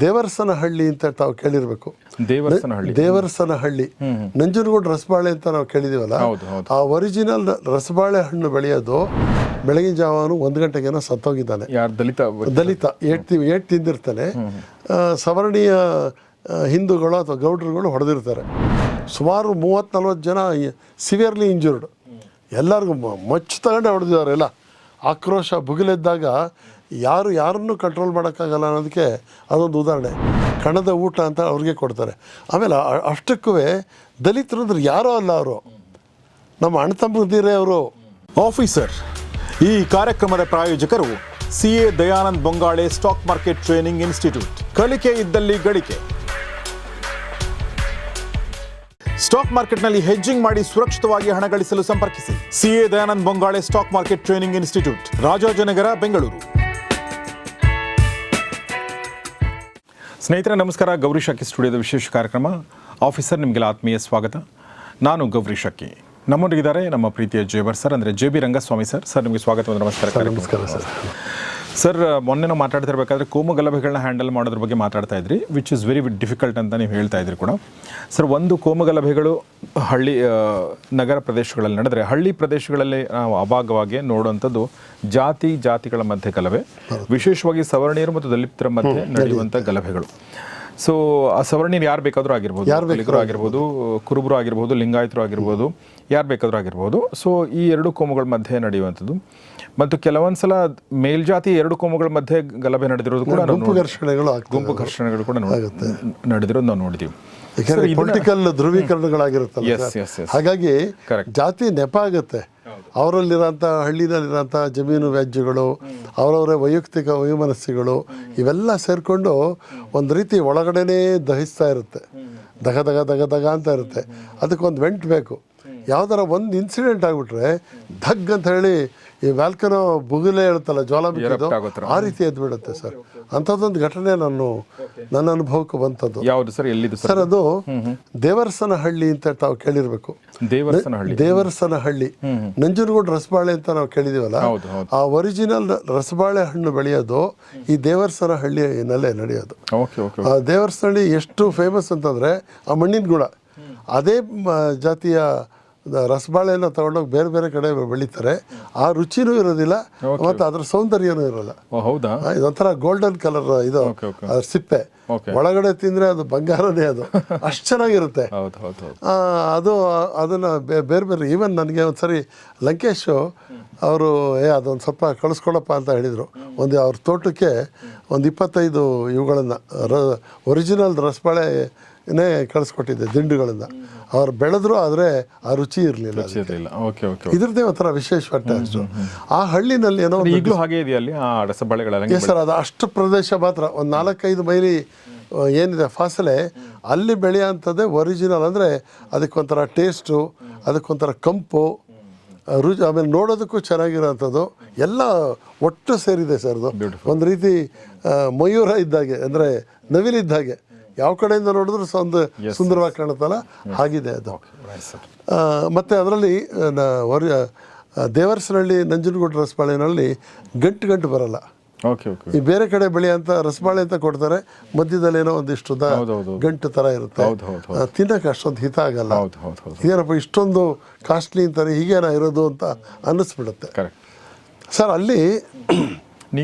ದೇವರಸನಹಳ್ಳಿ ಅಂತ ತಾವು ಕೇಳಿರ್ಬೇಕು. ದೇವರಸನಹಳ್ಳಿ. ದೇವರಸನಹಳ್ಳಿ. ನಂಜನಗೂಡು ರಸಬಾಳೆ ಅಂತ ನಾವು ಕೇಳಿದೀವಲ್ಲ. ಆ ಒರಿಜಿನಲ್ ರಸಬಾಳೆ ಹಣ್ಣು ಬೆಳೆಯೋದು ಬೆಳಗಿನ ಜಾವನು ಒಂದು ಗಂಟೆಗೇನೋ ಸತ್ತೋಗಿದ್ದಾನೆ. ಯಾರು ದಲಿತ? ದಲಿತ ಏಟ್ ಏಟ್ ತಿಂದಿರ್ತಾನೆ. ಸವರ್ಣೀಯ ಹಿಂದೂಗಳು ಅಥವಾ ಗೌಡ್ರುಗಳು ಹೊಡೆದಿರ್ತಾರೆ. ಸುಮಾರು ಮೂವತ್ತು ನಲ್ವತ್ತು ಜನ ಸಿವಿಯರ್ಲಿ ಇಂಜುರ್ಡ್ ಎಲ್ಲರಿಗೂ ಮಚ್ಚು ತಗೊಂಡೆ ಹೊಡೆದಿದ್ದಾರೆ ಎಲ್ಲ. ಆಕ್ರೋಶ ಭುಗಿಲೆದ್ದಾಗ ಯಾರು ಯಾರನ್ನು ಕಂಟ್ರೋಲ್ ಮಾಡೋಕ್ಕಾಗಲ್ಲ ಅನ್ನೋದಕ್ಕೆ ಅದೊಂದು ಉದಾಹರಣೆ. ಕಣದ ಊಟ ಅಂತ ಅವ್ರಿಗೆ ಕೊಡ್ತಾರೆ. ಆಮೇಲೆ ಅಷ್ಟಕ್ಕೂ ದಲಿತರು ಅಂದ್ರೆ ಯಾರೋ ಅಲ್ಲ ಅವರು. ನಮ್ಮ ಅಣ್ಣ ಅವರು ಆಫೀಸರ್ ಈ ಕಾರ್ಯಕ್ರಮದ ಪ್ರಾಯೋಜಕರು C A Dayanand Bongale stock market training institute. ಕಲಿಕೆ ಇದ್ದಲ್ಲಿ ಗಳಿಕೆ. ಸ್ಟಾಕ್ ಮಾರ್ಕೆಟ್ನಲ್ಲಿ ಹೆಜ್ಜಿಂಗ್ ಮಾಡಿ ಸುರಕ್ಷಿತವಾಗಿ ಹಣ ಗಳಿಸಲು ಸಂಪರ್ಕಿಸಿ. C A Dayanand Bongale stock market training institute, Rajajinagar, Bengaluru. ಸ್ನೇಹಿತರೆ ನಮಸ್ಕಾರ. ಗೌರಿ ಶಕ್ಕಿ ಸ್ಟುಡಿಯೋದ ವಿಶೇಷ ಕಾರ್ಯಕ್ರಮ. ಆಫೀಸರ್ ನಿಮಗೆಲ್ಲ ಆತ್ಮೀಯ ಸ್ವಾಗತ. ನಾನು ಗೌರಿ ಶಕ್ಕಿ ನಮ್ಮೊಂದಿಗಿದ್ದಾರೆ ನಮ್ಮ ಪ್ರೀತಿಯ ಜೇಬರ್ ಸರ್ ಅಂದರೆ J B Rangaswamy sir. Sir ನಿಮಗೆ ಸ್ವಾಗತ ನಮಸ್ಕಾರ. ನಮಸ್ಕಾರ ಸರ್. ಸರ್ ಮೊನ್ನೆ ನಾವು ಮಾತಾಡ್ತಿರ್ಬೇಕಾದ್ರೆ ಕೋಮು ಗಲಭೆಗಳನ್ನ ಹ್ಯಾಂಡಲ್ ಮಾಡೋದ್ರ ಬಗ್ಗೆ ಮಾತಾಡ್ತಾ ಇದ್ರಿ ವಿಚ್ ಇಸ್ ವೆರಿ ಡಿಫಿಕಲ್ಟ್ ಅಂತ ನೀವು ಹೇಳ್ತಾ ಇದ್ರಿ ಕೂಡ. ಸರ್ ಒಂದು ಕೋಮು ಗಲಭೆಗಳು ಹಳ್ಳಿ ನಗರ ಪ್ರದೇಶಗಳಲ್ಲಿ ನಡೆದರೆ ಹಳ್ಳಿ ಪ್ರದೇಶಗಳಲ್ಲಿ ನಾವು ಅಭಾಗವಾಗಿ ನೋಡುವಂಥದ್ದು ಜಾತಿ ಜಾತಿಗಳ ಮಧ್ಯೆ ಗಲಭೆ ವಿಶೇಷವಾಗಿ ಸವರ್ಣೀಯರು ಮತ್ತು ದಲಿತರ ಮಧ್ಯೆ ನಡೆಯುವಂಥ ಗಲಭೆಗಳು. ಸೊ ಆ ಸವರ್ಣೀಯರು ಯಾರು ಬೇಕಾದರೂ ಆಗಿರ್ಬೋದು. ಯಾರು ಆಗಿರ್ಬೋದು ಕುರುಬರು ಆಗಿರ್ಬೋದು ಲಿಂಗಾಯತರು ಆಗಿರ್ಬೋದು ಯಾರು ಬೇಕಾದರೂ ಆಗಿರ್ಬೋದು. ಸೊ ಈ ಎರಡು ಕೋಮುಗಳ ಮಧ್ಯೆ ನಡೆಯುವಂಥದ್ದು. ಮತ್ತು ಕೆಲವೊಂದ್ಸಲ ಮೇಲ್ಜಾತಿ ಎರಡು ಕೋಮುಗಳ ಮಧ್ಯೆ ಗಲಭೆ ನಡೆದಿರೋದು ಕೂಡ ಗುಂಪು ಘರ್ಷಣೆಗಳು ಗುಂಪು ಘರ್ಷಣೆಗಳು ಕೂಡ ನೋಡಿ- ನಡೆದಿರೋದು ನಾವು ನೋಡಿದೀವಿ. ಪೊಲಿಟಿಕಲ್ ಧ್ರುವೀಕರಣಗಳಾಗಿರುತ್ತೆ. ಹಾಗಾಗಿ. ಜಾತಿ ನೆಪ ಆಗುತ್ತೆ. ಅವರಲ್ಲಿರೋಂಥ ಹಳ್ಳಿನಲ್ಲಿರೋಂಥ ಜಮೀನು ವ್ಯಾಜ್ಯಗಳು, ಅವರವರ ವೈಯಕ್ತಿಕ ವೈಮನಸ್ಸುಗಳು, ಇವೆಲ್ಲ ಸೇರಿಕೊಂಡು ಒಂದು ರೀತಿ ಒಳಗಡೆನೇ ದಹಿಸ್ತಾ ಇರುತ್ತೆ. ದಗ ದಗ ದಗ ದಗ ಅಂತ ಇರುತ್ತೆ. ಅದಕ್ಕೊಂದು ವೆಂಟ್ ಬೇಕು. ಯಾವ್ದಾರ ಒಂದು ಇನ್ಸಿಡೆಂಟ್ ಆಗಿಬಿಟ್ರೆ ಧಗ್ ಅಂತ ಹೇಳಿ ಈ ವ್ಯಾಲ್ಕನೋ ಬುಗಿಲೇ ಹೇಳ್ತಲ್ಲ ಜ್ವಾಲ ಆ ರೀತಿ ಎದ್ದು ಬಿಡುತ್ತೆ ಸರ್. ಅಂಥದ್ದೊಂದು ಘಟನೆ ನಾನು ನನ್ನ ಅನುಭವಕ್ಕೆ ಬಂತದ್ದು. ಯಾವುದು ಸರ್? ಎಲ್ಲಿದು ಸರ್? ಅದು ದೇವರಸನಹಳ್ಳಿ ಅಂತ ತಾವು ಕೇಳಿರ್ಬೇಕು. ದೇವರಸನ ಹಳ್ಳಿ ನಂಜನಗೂಡು ರಸಬಾಳೆ ಅಂತ ನಾವು ಕೇಳಿದೀವಲ್ಲ. ಆ ಒರಿಜಿನಲ್ ರಸಬಾಳೆ ಹಣ್ಣು ಬೆಳೆಯೋದು ಈ ದೇವರಸನಹಳ್ಳಿನಲ್ಲೇ ನಡೆಯೋದು. ಆ ದೇವರಸನಹಳ್ಳಿ ಎಷ್ಟು ಫೇಮಸ್ ಅಂತಂದ್ರೆ ಆ ಮಣ್ಣಿನ ಗುಣ. ಅದೇ ಜಾತಿಯ ರಸಬಾಳೆನ ತಗೊಂಡೋಗಿ ಬೇರೆ ಬೇರೆ ಕಡೆ ಬೆಳೀತಾರೆ. ಆ ರುಚಿನೂ ಇರೋದಿಲ್ಲ ಮತ್ತು ಅದ್ರ ಸೌಂದರ್ಯನೂ ಇರೋಲ್ಲ. ಹೌದಾ? ಇದೊಂಥರ ಗೋಲ್ಡನ್ ಕಲರ್ ಇದು ಸಿಪ್ಪೆ. ಒಳಗಡೆ ತಿಂದ್ರೆ ಅದು ಬಂಗಾರನೇ ಅದು. ಅಷ್ಟು ಚೆನ್ನಾಗಿರುತ್ತೆ. ಅದು ಅದನ್ನು ಬೇರೆ ಬೇರೆ ಈವನ್ ನನಗೆ ಒಂದ್ಸರಿ ಲಂಕೇಶ್ ಅವರು ಏ ಅದೊಂದು ಸ್ವಲ್ಪ ಕಳಿಸ್ಕೊಡಪ್ಪ ಅಂತ ಹೇಳಿದರು. ಒಂದು ಅವ್ರ ತೋಟಕ್ಕೆ ಒಂದು ಇಪ್ಪತ್ತೈದು ಇವುಗಳನ್ನು ರ ಒರಿಜಿನಲ್ ರಸಬಾಳೆನೇ ಕಳಿಸ್ಕೊಟ್ಟಿದ್ದೆ ದಿಂಡುಗಳಿಂದ. ಅವ್ರು ಬೆಳೆದ್ರು ಆದರೆ ಆ ರುಚಿ ಇರಲಿಲ್ಲ ಓಕೆ ಓಕೆ ಇದ್ರದ್ದೇ ಒಂಥರ ವಿಶೇಷ ಅಷ್ಟು. ಆ ಹಳ್ಳಿನಲ್ಲಿ ಏನೋ ಒಂದು ಈಗಲೂ ಹಾಗೆ ಇದೆಯಾ ಅಲ್ಲಿ? ಆ ರಸಬಾಳೆಗಳ ಎಸ್ ಸರ್ ಅದು ಅಷ್ಟು ಪ್ರದೇಶ ಮಾತ್ರ. ಒಂದು ನಾಲ್ಕೈದು ಮೈಲಿ ಏನಿದೆ ಫಾಸಲೆ ಅಲ್ಲಿ ಬೆಳೆಯೋಂಥದ್ದೇ ಒರಿಜಿನಲ್ ಅಂದರೆ ಅದಕ್ಕೊಂಥರ ಟೇಸ್ಟು ಅದಕ್ಕೊಂಥರ ಕಂಪು ರುಚಿ ಆಮೇಲೆ ನೋಡೋದಕ್ಕೂ ಚೆನ್ನಾಗಿರೋಂಥದ್ದು. ಎಲ್ಲ ಒಟ್ಟು ಸೇರಿದೆ ಸರ್ ಅದು. ಒಂದು ರೀತಿ ಮಯೂರ ಇದ್ದಾಗೆ ಅಂದರೆ ನವಿಲಿದ್ದಾಗೆ. ಯಾವ ಕಡೆಯಿಂದ ನೋಡಿದ್ರು ಒಂದು ಸುಂದರವಾಗಿ ಕಾಣುತ್ತಲ್ಲ? ಹಾಗಿದೆ ಅದು. ಮತ್ತು ಅದರಲ್ಲಿ ಅದರಲ್ಲಿ ದೇವರಸನಹಳ್ಳಿ ನಂಜನಗೂಡು ರಸಬಾಳೆನಲ್ಲಿ ಗಂಟು ಗಂಟು ಬರಲ್ಲ. ಓಕೆ ಓಕೆ ಈ ಬೇರೆ ಕಡೆ ಬೆಳೆಯಂತ ರಸಬಾಳೆ ಅಂತ ಕೊಡ್ತಾರೆ ಮಧ್ಯದಲ್ಲಿ ಏನೋ ಒಂದಿಷ್ಟು. ಗಂಟು ತರ ಇರುತ್ತೆ. ತಿನ್ನಕ್ಕೆ ಅಷ್ಟೊಂದು ಹಿತ ಆಗಲ್ಲ. ಹೌದು ಹೌದು ಹೌದು. ಏನಪ್ಪ ಇಷ್ಟೊಂದು ಕಾಸ್ಟ್ಲಿ ಅಂತಾರೆ ಹೀಗೇನ ಇರೋದು ಅಂತ ಅನ್ನಿಸ್ಬಿಡುತ್ತೆ. ಸರ್ ಅಲ್ಲಿ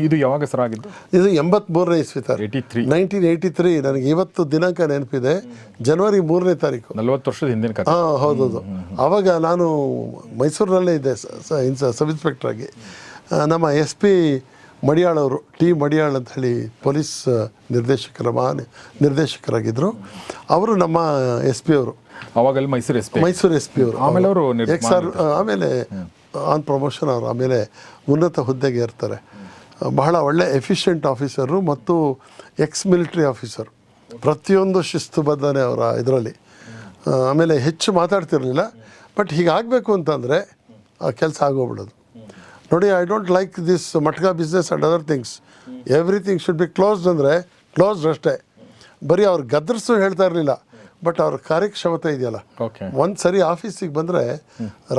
ಇದು ಯಾವಾಗ ಸರ್ ಆಗಿದ್ದು? ಇದು ಎಂಬತ್ಮೂರನೇ ಇಸ್ವಿ sir eighty three nineteen eighty three ನನಗೆ ಇವತ್ತು ದಿನಾಂಕ ನೆನಪಿದೆ. ಜನವರಿ ಮೂರನೇ ತಾರೀಕು. ನಲ್ವತ್ತು ವರ್ಷದ ಹಿಂದಿನ ಹಾಂ ಹೌದೌದು. ಆವಾಗ ನಾನು ಮೈಸೂರಿನಲ್ಲೇ ಇದ್ದೆ ಸಬ್ ಇನ್ಸ್ಪೆಕ್ಟರ್ ಆಗಿ. ನಮ್ಮ ಎಸ್ ಪಿ ಮಡಿಯಾಳವರು ಟಿ ಮಡಿಯಾಳ್ ಅಂತ ಹೇಳಿ ಪೊಲೀಸ್ ನಿರ್ದೇಶಕರ ಮಹಾ ನಿರ್ದೇಶಕರಾಗಿದ್ದರು ಅವರು ನಮ್ಮ ಎಸ್ ಪಿ ಅವರು. ಅವಾಗಲ್ಲಿ Mysuru S P. Mysuru S P ಅವರು. ಆಮೇಲೆ ಅವರು ಎಕ್ಸ್ ಆರ್ ಆಮೇಲೆ ಆನ್ ಪ್ರಮೋಷನ್ ಅವರು ಆಮೇಲೆ ಉನ್ನತ ಹುದ್ದೆಗೆ ಇರ್ತಾರೆ ಬಹಳ ಒಳ್ಳೆ ಎಫಿಷಿಯೆಂಟ್ ಆಫೀಸರು ಮತ್ತು ಎಕ್ಸ್ ಮಿಲಿಟ್ರಿ ಆಫೀಸರ್. ಪ್ರತಿಯೊಂದು ಶಿಸ್ತುಬದ್ಧನೆ ಅವರ ಇದರಲ್ಲಿ. ಆಮೇಲೆ ಹೆಚ್ಚು ಮಾತಾಡ್ತಿರಲಿಲ್ಲ. ಬಟ್ ಹೀಗಾಗಬೇಕು ಅಂತಂದರೆ ಆ ಕೆಲಸ ಆಗೋಗ್ಬಿಡೋದು. ನೋಡಿ I don't like this matka business and other things everything should be closed ಅಂದರೆ ಕ್ಲೋಸ್ಡ್ ಅಷ್ಟೇ. ಬರೀ ಅವ್ರು ಗದರ್ಸು ಹೇಳ್ತಾ ಇರಲಿಲ್ಲ. ಬಟ್ ಅವ್ರ ಕಾರ್ಯಕ್ಷಮತೆ ಇದೆಯಲ್ಲ. ಒಂದು ಸರಿ ಆಫೀಸಿಗೆ ಬಂದರೆ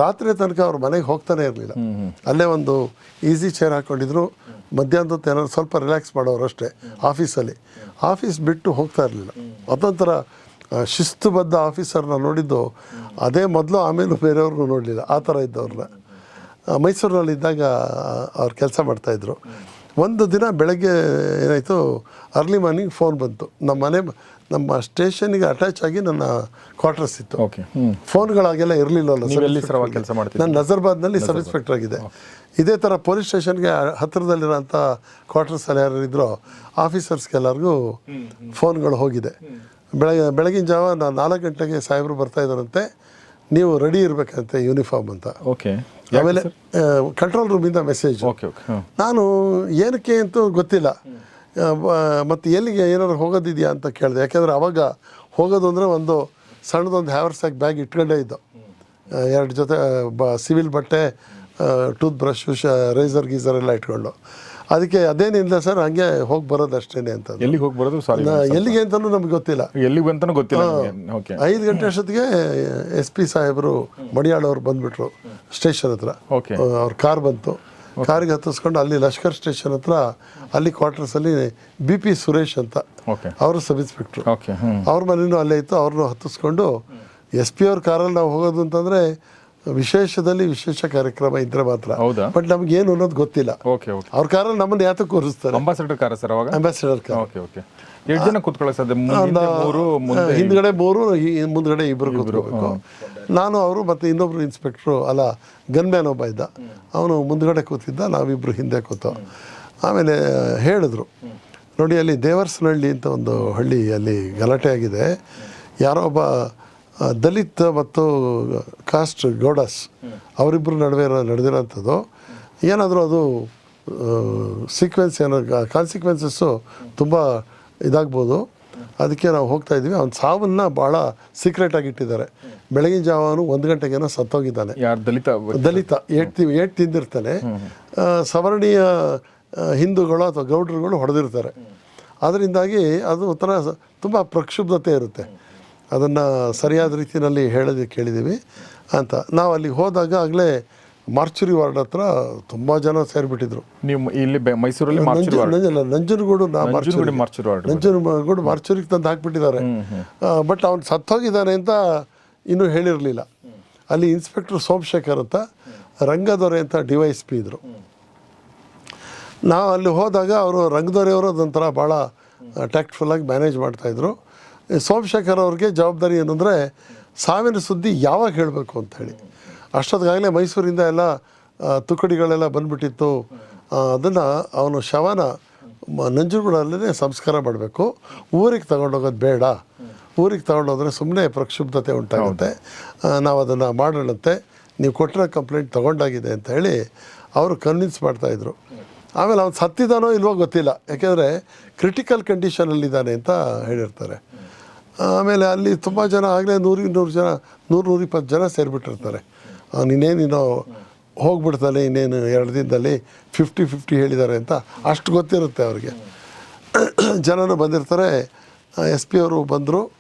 ರಾತ್ರಿ ತನಕ ಅವ್ರ ಮನೆಗೆ ಹೋಗ್ತಾನೆ ಇರಲಿಲ್ಲ. ಅಲ್ಲೇ ಒಂದು ಈಸಿ ಚೇರ್ ಹಾಕೊಂಡಿದ್ರು. ಮಧ್ಯಾಹ್ನದ ಏನಾದ್ರು ಸ್ವಲ್ಪ ರಿಲ್ಯಾಕ್ಸ್ ಮಾಡೋರು ಅಷ್ಟೇ ಆಫೀಸಲ್ಲಿ. ಆಫೀಸ್ ಬಿಟ್ಟು ಹೋಗ್ತಾ ಇರಲಿಲ್ಲ. ಅದೊಂಥರ ಶಿಸ್ತುಬದ್ಧ ಆಫೀಸರ್ನ ನೋಡಿದ್ದು ಅದೇ ಮೊದಲು ಆಮೇಲೆ ಬೇರೆಯವ್ರಿಗೂ ನೋಡಲಿಲ್ಲ. ಆ ಥರ ಇದ್ದವ್ರನ್ನ. ಮೈಸೂರಿನಲ್ಲಿ ಇದ್ದಾಗ ಅವ್ರು ಕೆಲಸ ಮಾಡ್ತಾಯಿದ್ರು ಒಂದು ದಿನ ಬೆಳಗ್ಗೆ ಏನಾಯಿತು, ಅರ್ಲಿ ಮಾರ್ನಿಂಗ್ ಫೋನ್ ಬಂತು. ನಮ್ಮ ಮನೆ ನಮ್ಮ ಸ್ಟೇಷನ್ಗೆ ಅಟ್ಯಾಚ್ ಆಗಿ ನನ್ನ ಕ್ವಾರ್ಟರ್ಸ್ ಇತ್ತು. ಫೋನ್ಗಳಾಗೆಲ್ಲ ಇರಲಿಲ್ಲವಲ್ಲ ಕೆಲಸ ಮಾಡ್ತೀನಿ ನಾನು ನಜರ್ಬಾದ್ನಲ್ಲಿ ಸಬ್ ಇನ್ಸ್ಪೆಕ್ಟರ್ ಆಗಿದೆ. ಇದೇ ಥರ ಪೊಲೀಸ್ ಸ್ಟೇಷನ್ಗೆ ಹತ್ತಿರದಲ್ಲಿರೋಂಥ ಕ್ವಾರ್ಟರ್ಸಲ್ಲಿ ಯಾರು ಇದ್ರೋ ಆಫೀಸರ್ಸ್ಗೆಲ್ಲರಿಗೂ ಫೋನ್ಗಳು ಹೋಗಿದೆ. ಬೆಳಗ್ಗೆ ಬೆಳಗಿನ ಜಾವ ನಾನು ನಾಲ್ಕು ಗಂಟೆಗೆ ಸಾಹೇಬರು ಬರ್ತಾ ಇದ್ದಾರಂತೆ. ನೀವು ರೆಡಿ ಇರಬೇಕಂತೆ ಯೂನಿಫಾರ್ಮ್ ಅಂತ. ಓಕೆ ಆಮೇಲೆ ಕಂಟ್ರೋಲ್ ರೂಮಿಂದ ಮೆಸೇಜ್ ನಾನು ಏನಕ್ಕೆ ಅಂತೂ ಗೊತ್ತಿಲ್ಲ. ಮತ್ತು ಎಲ್ಲಿಗೆ ಏನಾದ್ರು ಹೋಗೋದಿದೆಯಾ ಅಂತ ಕೇಳಿದೆ. ಯಾಕೆಂದರೆ ಅವಾಗ ಹೋಗೋದು ಅಂದರೆ ಒಂದು ಸಣ್ಣದೊಂದು ಹ್ಯಾವರ್ಸ್ಯಾಕ್ ಬ್ಯಾಗ್ ಇಟ್ಕೊಂಡೇ ಇದ್ದು. ಎರಡು ಜೊತೆ ಬ ಸಿವಿಲ್ ಬಟ್ಟೆ ಟೂತ್ ಬ್ರಷ್ ರೇಸರ್ ಗೀಸರ್ ಎಲ್ಲ ಇಟ್ಕೊಂಡು. ಅದಕ್ಕೆ ಅದೇನಿಲ್ಲ ಸರ್ ಹಂಗೆ ಹೋಗಿ ಬರೋದು ಅಷ್ಟೇನೆ ಅಂತ ಎಲ್ಲಿಗೆ ಹೋಗಿ ಬರೋದು? ಎಲ್ಲಿಗೆ ಅಂತಲೂ ನಮ್ಗೆ ಗೊತ್ತಿಲ್ಲ. ಎಲ್ಲಿಗೆ ಅಂತಲೂ ಗೊತ್ತಿಲ್ಲ ಓಕೆ ಐದು ಗಂಟೆ ಅಷ್ಟೊತ್ತಿಗೆ ಎಸ್ ಪಿ ಸಾಹೇಬರು ಮಡಿಯಾಳವ್ರು ಬಂದ್ಬಿಟ್ರು ಸ್ಟೇಷನ್ ಹತ್ರ. ಓಕೆ ಅವ್ರ ಕಾರ್ ಬಂತು. ಕಾರಿಗೆ ಹತ್ತಿಸ್ಕೊಂಡು ಅಲ್ಲಿ ಲಷ್ಕರ್ ಸ್ಟೇಷನ್ ಹತ್ರ ಅಲ್ಲಿ ಕ್ವಾರ್ಟರ್ಸಲ್ಲಿ ಬಿ ಪಿ ಸುರೇಶ್ ಅಂತ ಓಕೆ ಅವರು ಸಬ್ ಇನ್ಸ್ಪೆಕ್ಟ್ರು ಅವ್ರ ಮನೇನೂ ಅಲ್ಲೇ ಇತ್ತು ಅವ್ರನ್ನೂ ಹತ್ತಿಸ್ಕೊಂಡು ಎಸ್ ಪಿ ಅವ್ರ ಕಾರಲ್ಲಿ ನಾವು ಹೋಗೋದು ಅಂತಂದರೆ ವಿಶೇಷದಲ್ಲಿ ವಿಶೇಷ ಕಾರ್ಯಕ್ರಮ ಇದ್ರೆ ಮಾತ್ರ. ಹೌದಾ? ಬಟ್ ಏನು ಅನ್ನೋದು ಗೊತ್ತಿಲ್ಲ. ಅವ್ರ ಕಾರಲ್ಲಿ ನಮ್ಮನ್ನು ಯಾತಕ್ಕೆ ಕೂರಿಸ್ತಾರೆ? ಅಂಬಾಸಿಡರ್ ಕಾರ ಸರ್ ಅವಾಗ? ಅಂಬಾಸಿಡರ್ ಕಾರ್ ಓಕೆ ಓಕೆ ಎಷ್ಟು ಜನ ಕೂತ್ಕೊಳ್ಳೋಕೆ ಸಾಧ್ಯ ಹಿಂದ್ಗಡೆ ಮೂರು ಮುಂದ್ಗಡೆ ಇಬ್ಬರು ಕೂತ್ಕೋಬೇಕು. ನಾನು, ಅವರು ಮತ್ತು ಇನ್ನೊಬ್ರು ಇನ್ಸ್ಪೆಕ್ಟ್ರು ಅಲ್ಲ ಗನ್ಮ್ಯಾನ್ ಒಬ್ಬ ಇದ್ದ. ಅವನು ಮುಂದ್ಗಡೆ ಕೂತಿದ್ದ ನಾವಿಬ್ಬರು ಹಿಂದೆ ಕೂತು. ಆಮೇಲೆ ಹೇಳಿದ್ರು, ನೋಡಿ, ಅಲ್ಲಿ ದೇವರ್ಸನಹಳ್ಳಿ ಅಂತ ಒಂದು ಹಳ್ಳಿ, ಅಲ್ಲಿ ಗಲಾಟೆ ಆಗಿದೆ. ಯಾರೋ ಒಬ್ಬ ದಲಿತ್ ಮತ್ತು ಕಾಸ್ಟ್ ಗೌಡಸ್ ಅವರಿಬ್ಬರು ನಡುವೆ ನಡೆದಿರೋಂಥದ್ದು. ಏನಾದರೂ ಅದು ಸೀಕ್ವೆನ್ಸ್ ಏನೋ ಕಾನ್ಸಿಕ್ವೆನ್ಸಸ್ಸು ತುಂಬ ಇದಾಗ್ಬೋದು. ಅದಕ್ಕೆ ನಾವು ಹೋಗ್ತಾ ಇದ್ವಿ ಅವ್ನ ಸಾವನ್ನ ಭಾಳ ಸೀಕ್ರೆಟಾಗಿ ಇಟ್ಟಿದ್ದಾರೆ. ಬೆಳಗಿನ ಜಾವನು ಒಂದು ಗಂಟೆಗೇನೋ ಸತ್ತೋಗಿದ್ದಾನೆ. ಯಾರು ದಲಿತ? ದಲಿತ. Eight eight ತಿಂದಿರ್ತಾನೆ. ಸವರ್ಣೀಯ ಹಿಂದೂಗಳು ಅಥವಾ ಗೌಡ್ರುಗಳು ಹೊಡೆದಿರ್ತಾರೆ. ಅದರಿಂದಾಗಿ ಅದು ಒಂಥರ ತುಂಬ ಪ್ರಕ್ಷುಬ್ಧತೆ ಇರುತ್ತೆ. ಅದನ್ನು ಸರಿಯಾದ ರೀತಿಯಲ್ಲಿ ಹೇಳೋದಕ್ಕೆ ಕೇಳಿದ್ದೀವಿ ಅಂತ. ನಾವು ಅಲ್ಲಿಗೆ ಹೋದಾಗ ಆಗಲೇ ಮಾರ್ಚುರಿ ವಾರ್ಡ್ ಹತ್ರ ತುಂಬಾ ಜನ ಸೇರ್ಬಿಟ್ಟಿದ್ರು. ನೀವು ಇಲ್ಲಿ ಬೆ- ಮೈಸೂರಲ್ಲಿ ನಂಜನಗೂಡು ನಾ ಮಾರ್ಚರಿ. ವಾರ್ಡ್ ನಂಜನಗೂಡು ಮಾರ್ಚುರಿಗೆ ತಂದು ಹಾಕ್ಬಿಟ್ಟಿದ್ದಾರೆ. ಬಟ್ ಅವ್ನು ಸತ್ತೋಗಿದ್ದಾನೆ ಅಂತ ಇನ್ನೂ ಹೇಳಿರಲಿಲ್ಲ. ಅಲ್ಲಿ ಇನ್ಸ್ಪೆಕ್ಟರ್ ಸೋಮಶೇಖರ್ ಅಂತ ರಂಗದೊರೆ ಅಂತ ಡಿವೈಸ್ ವೈ ಎಸ್ ಪಿ ಇದ್ರು. ನಾವು ಅಲ್ಲಿ ಹೋದಾಗ ಅವರು ರಂಗದೊರೆಯವರು ಅದೊಂಥರ ಭಾಳ ಟ್ಯಾಕ್ಟ್ಫುಲ್ಲಾಗಿ ಮ್ಯಾನೇಜ್ ಮಾಡ್ತಾ ಇದ್ರು. ಸೋಮಶೇಖರ್ ಅವ್ರಿಗೆ ಜವಾಬ್ದಾರಿ ಏನಂದರೆ ಸಾವಿನ ಸುದ್ದಿ ಯಾವಾಗ ಹೇಳಬೇಕು ಅಂತ ಹೇಳಿ. ಅಷ್ಟೊತ್ತಿಗಾಗಲೇ ಮೈಸೂರಿಂದ ಎಲ್ಲ ತುಕಡಿಗಳೆಲ್ಲ ಬಂದ್ಬಿಟ್ಟಿತ್ತು. ಅದನ್ನು ಅವನು ಶವನ ನಂಜನಗೂಡಲ್ಲೇ ಸಂಸ್ಕಾರ ಮಾಡಬೇಕು. ಊರಿಗೆ ತಗೊಂಡೋಗೋದು ಬೇಡ. ಊರಿಗೆ ತಗೊಂಡೋದ್ರೆ ಸುಮ್ಮನೆ ಪ್ರಕ್ಷುಬ್ಧತೆ ಉಂಟಾಗುತ್ತೆ. ನಾವು ಅದನ್ನು ಮಾಡೋಣಂತೆ ನೀವು ಕೊಟ್ಟಿರೋ ಕಂಪ್ಲೇಂಟ್ ತಗೊಂಡಾಗಿದೆ ಅಂತ ಹೇಳಿ ಅವರು ಕನ್ವಿನ್ಸ್ ಮಾಡ್ತಾಯಿದ್ರು ಆಮೇಲೆ ಅವ್ನು ಸತ್ತಿದ್ದಾನೋ ಇಲ್ವೋ ಗೊತ್ತಿಲ್ಲ. ಯಾಕೆಂದರೆ ಕ್ರಿಟಿಕಲ್ ಕಂಡೀಷನಲ್ಲಿದ್ದಾನೆ ಅಂತ ಹೇಳಿರ್ತಾರೆ. ಆಮೇಲೆ ಅಲ್ಲಿ ತುಂಬ ಜನ ಆಗಲೇ ನೂರು ಇನ್ನೂರು ಜನ ನೂರು ನೂರಿಪ್ಪತ್ತು ಜನ ಸೇರಿಬಿಟ್ಟಿರ್ತಾರೆ. ಇನ್ನೇನಿನ್ನೋ ಹೋಗ್ಬಿಡ್ತಾನೆ ಇನ್ನೇನು ಎರಡು ದಿನದಲ್ಲಿ ಫಿಫ್ಟಿ ಫಿಫ್ಟಿ ಹೇಳಿದ್ದಾರೆ ಅಂತ ಅಷ್ಟು ಗೊತ್ತಿರುತ್ತೆ ಅವ್ರಿಗೆ. ಜನರು ಬಂದಿರ್ತಾರೆ. ಎಸ್ ಪಿ ಅವರು ಬಂದರು.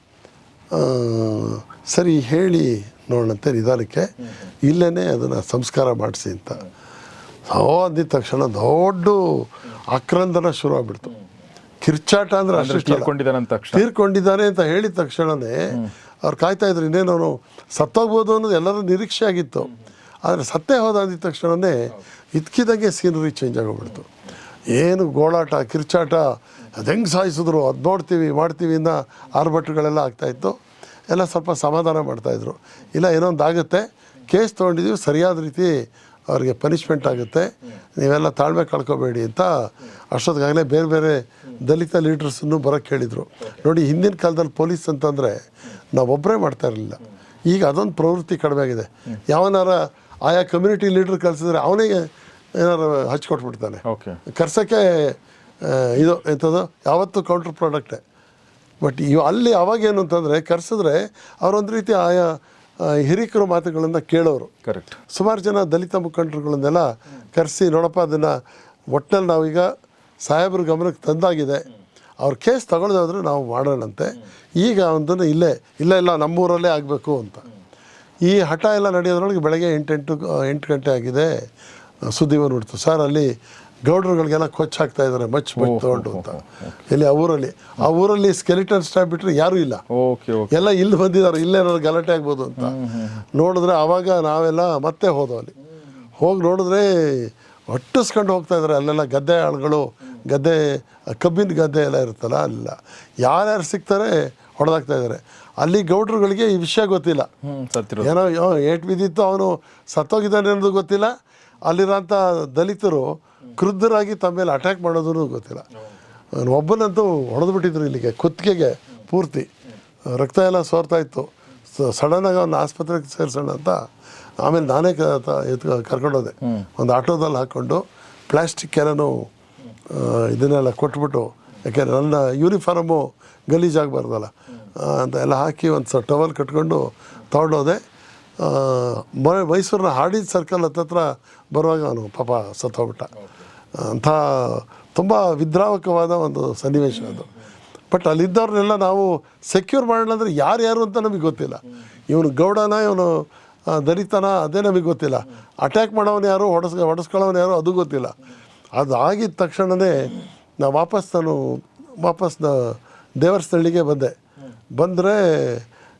ಸರಿ ಹೇಳಿ ನೋಡೋಣಂತೆ ನಿಧಾನಕ್ಕೆ. ಇಲ್ಲೇ ಅದನ್ನು ಸಂಸ್ಕಾರ ಮಾಡಿಸಿ ಅಂತ. ಅಂದಿದ ತಕ್ಷಣ ದೊಡ್ಡ ಆಕ್ರಂದನ ಶುರು ಆಗ್ಬಿಡ್ತು. ಕಿರ್ಚಾಟ ಅಂದ್ರೆ ಅಷ್ಟು ತೀರ್ಕೊಂಡಿದ್ದಾನೆ ಅಂತ ತಕ್ಷಣ. ತೀರ್ಕೊಂಡಿದ್ದಾನೆ ಅಂತ ಹೇಳಿದ ತಕ್ಷಣನೇ ಅವ್ರು ಕಾಯ್ತಾ ಇದ್ರು, ಇನ್ನೇನು ಅವನು ಸತ್ತೋಗ್ಬೋದು ಅನ್ನೋದು ಎಲ್ಲರೂ ನಿರೀಕ್ಷೆ ಆಗಿತ್ತು. ಆದರೆ ಸತ್ತೇ ಹೋದ ಅಂದಿದ ತಕ್ಷಣವೇ ಇದ್ಕಿದಂಗೆ ಸೀನರಿ ಚೇಂಜ್ ಆಗೋಗ್ಬಿಡ್ತು. ಏನು ಗೋಳಾಟ, ಕಿರ್ಚಾಟ, ಅದು ಹೆಂಗೆ ಸಾಯಿಸಿದ್ರು, ಅದು ನೋಡ್ತೀವಿ, ಮಾಡ್ತೀವಿ ಇನ್ನ ಆರ್ಭಟಗಳೆಲ್ಲ ಆಗ್ತಾಯಿತ್ತು ಎಲ್ಲ ಸ್ವಲ್ಪ ಸಮಾಧಾನ ಮಾಡ್ತಾಯಿದ್ರು ಇಲ್ಲ, ಏನೋ ಆಗುತ್ತೆ. ಕೇಸ್ ತೊಗೊಂಡಿದ್ದೀವಿ ಸರಿಯಾದ ರೀತಿ ಅವ್ರಿಗೆ ಪನಿಷ್ಮೆಂಟ್ ಆಗುತ್ತೆ. ನೀವೆಲ್ಲ ತಾಳ್ಮೆ ಕಳ್ಕೊಬೇಡಿ ಅಂತ ಅಷ್ಟೊತ್ತಿಗಾಗಲೇ ಬೇರೆ ಬೇರೆ ದಲಿತ ಲೀಡರ್ಸನ್ನು ಬರೋಕ್ಕೆ ಹೇಳಿದರು. ನೋಡಿ, ಹಿಂದಿನ ಕಾಲದಲ್ಲಿ ಪೊಲೀಸ್ ಅಂತಂದರೆ ನಾವೊಬ್ಬರೇ ಮಾಡ್ತಾ ಇರಲಿಲ್ಲ. ಈಗ ಅದೊಂದು ಪ್ರವೃತ್ತಿ ಕಡಿಮೆ ಆಗಿದೆ. ಯಾವನಾರ ಆಯಾ ಕಮ್ಯುನಿಟಿ ಲೀಡರ್ ಕಲಿಸಿದ್ರೆ ಅವನೇ ಏನಾರು ಹಚ್ಕೊಟ್ಬಿಡ್ತಾನೆ ಓಕೆ ಕರ್ಸೋಕ್ಕೆ ಇದು ಎಂಥದ್ದು ಯಾವತ್ತೂ ಕೌಂಟರ್ ಪ್ರಾಡಕ್ಟೇ ಬಟ್ ಇವು ಅಲ್ಲಿ ಅವಾಗೇನು ಅಂತಂದರೆ ಕರೆಸಿದ್ರೆ ಅವರೊಂದು ರೀತಿ ಆಯಾ ಹಿರಿಕರು ಮಾತುಗಳನ್ನು ಕೇಳೋರು. ಕರೆಕ್ಟ್ ಸುಮಾರು ಜನ ದಲಿತ ಮುಖಂಡರುಗಳನ್ನೆಲ್ಲ ಕರೆಸಿ ನೋಡಪ್ಪ ಅದನ್ನು ಒಟ್ಟಲ್ಲಿ ನಾವೀಗ ಸಾಹೇಬ್ರ ಗಮನಕ್ಕೆ ತಂದಾಗಿದೆ. ಅವ್ರ ಕೇಸ್ ತಗೊಳ್ಳೋದಾದ್ರೆ ನಾವು ಮಾಡೋಣಂತೆ. ಈಗ ಒಂದನ್ನು ಇಲ್ಲೇ ಇಲ್ಲ ಇಲ್ಲ ನಮ್ಮೂರಲ್ಲೇ ಆಗಬೇಕು ಅಂತ. ಈ ಹಠ ಎಲ್ಲ ನಡೆಯೋದ್ರೊಳಗೆ ಬೆಳಗ್ಗೆ ಎಂಟು ಎಂಟು ಗಂಟೆ ಆಗಿದೆ. ಸುದ್ದಿ ಬಂದ್ಬಿಡ್ತು ಸರ್ ಅಲ್ಲಿ ಗೌಡ್ರುಗಳಿಗೆಲ್ಲ ಕೊಚ್ಚ ಹಾಕ್ತಾ ಇದ್ದಾರೆ ಮಚ್ ಮಚ್ ತಗೊಂಡು ಅಂತ. ಇಲ್ಲಿ ಆ ಊರಲ್ಲಿ ಆ ಊರಲ್ಲಿ ಸ್ಕೆಲಿಟನ್ ಸ್ಟಾಪ್ ಬಿಟ್ಟರೆ ಯಾರೂ ಇಲ್ಲ. ಎಲ್ಲ ಇಲ್ಲಿ ಬಂದಿದ್ದಾರೆ ಇಲ್ಲೇನಾದ್ರು ಗಲಾಟೆ ಆಗ್ಬೋದು ಅಂತ. ನೋಡಿದ್ರೆ ಆವಾಗ ನಾವೆಲ್ಲ ಮತ್ತೆ ಹೋದವು ಅಲ್ಲಿ. ಹೋಗಿ ನೋಡಿದ್ರೆ ಒಟ್ಟಿಸ್ಕೊಂಡು ಹೋಗ್ತಾ ಇದ್ದಾರೆ ಅಲ್ಲೆಲ್ಲ ಗದ್ದೆ ಆಳುಗಳು. ಗದ್ದೆ ಕಬ್ಬಿನ ಗದ್ದೆ ಎಲ್ಲ ಇರುತ್ತಲ್ಲ ಅಲ್ಲ. ಯಾರ್ಯಾರು ಸಿಗ್ತಾರೆ ಹೊಡೆದಾಗ್ತಾ ಇದ್ದಾರೆ. ಅಲ್ಲಿ ಗೌಡ್ರುಗಳಿಗೆ ಈ ವಿಷಯ ಗೊತ್ತಿಲ್ಲ. ಏನೋ ಏಟ್ ಬಿದ್ದಿತ್ತು ಅವನು ಸತ್ತೋಗಿದ್ದಾನೆ ಅನ್ನೋದು ಗೊತ್ತಿಲ್ಲ. ಅಲ್ಲಿರೋಂಥ ದಲಿತರು ಕ್ರುದ್ಧರಾಗಿ ತಮ್ಮ ಮೇಲೆ ಅಟ್ಯಾಕ್ ಮಾಡೋದು ಗೊತ್ತಿಲ್ಲ. ಅವ್ನು ಒಬ್ಬನಂತೂ ಹೊಡೆದ್ಬಿಟ್ಟಿದ್ರು ಇಲ್ಲಿಗೆ ಕುತ್ತಿಗೆಗೆ ಪೂರ್ತಿ. ರಕ್ತ ಎಲ್ಲ ಸೋರ್ತಾ ಇತ್ತು. ಸಡನ್ನಾಗಿ ಅವನ್ನ ಆಸ್ಪತ್ರೆಗೆ ಸೇರಿಸೋಣ ಅಂತ ಆಮೇಲೆ ನಾನೇ ಕರ್ಕೊಂಡೋದೆ. ಒಂದು ಆಟೋದಲ್ಲಿ ಹಾಕ್ಕೊಂಡು ಪ್ಲಾಸ್ಟಿಕ್ ಎಲ್ಲನೂ ಆ, ಇದನ್ನೆಲ್ಲ ಕೊಟ್ಬಿಟ್ಟು, ಯಾಕೆಂದರೆ ನನ್ನ ಯೂನಿಫಾರ್ಮು ಗಲೀಜಾಗಬಾರ್ದಲ್ಲ. ಅಂತ ಎಲ್ಲ ಹಾಕಿ ಒಂದು ಟವಲ್ ಕಟ್ಕೊಂಡು ತೊಗೊಂಡೋದೆ ಮ- ಮೈಸೂರಿನ ಹಾರ್ಡಿ ಸರ್ಕಲ್ ಹತ್ತತ್ರ ಬರುವಾಗ ಅವನು ಪಾಪ ಸತ್ತೋಗ್ಬಿಟ್ಟ ಅಂಥ ತುಂಬ ವಿದ್ರಾವಕವಾದ ಒಂದು ಸನ್ನಿವೇಶ ಅದು. ಬಟ್ ಅಲ್ಲಿದ್ದವ್ರನ್ನೆಲ್ಲ ನಾವು ಸೆಕ್ಯೂರ್ ಮಾಡೋಣ ಅಂದರೆ ಯಾರ್ಯಾರು ಅಂತ ನಮಗೆ ಗೊತ್ತಿಲ್ಲ. ಇವನು ಗೌಡನ, ಇವನು ದಲಿತನ, ಅದೇ ನಮಗೆ ಗೊತ್ತಿಲ್ಲ. ಅಟ್ಯಾಕ್ ಮಾಡೋವನು ಯಾರು ಹೊಡೆಸ್ ಹೊಡೆಸ್ಕೊಳ್ಳೋನು ಯಾರು, ಅದು ಗೊತ್ತಿಲ್ಲ. ಅದು ಆಗಿದ ತಕ್ಷಣವೇ ನಾ ವಾಪಸ್ ನಾನು ವಾಪಸ್ ದೇವರ ದೇವರಸ್ಥಳಿಗೆ ಬಂದೆ. ಬಂದರೆ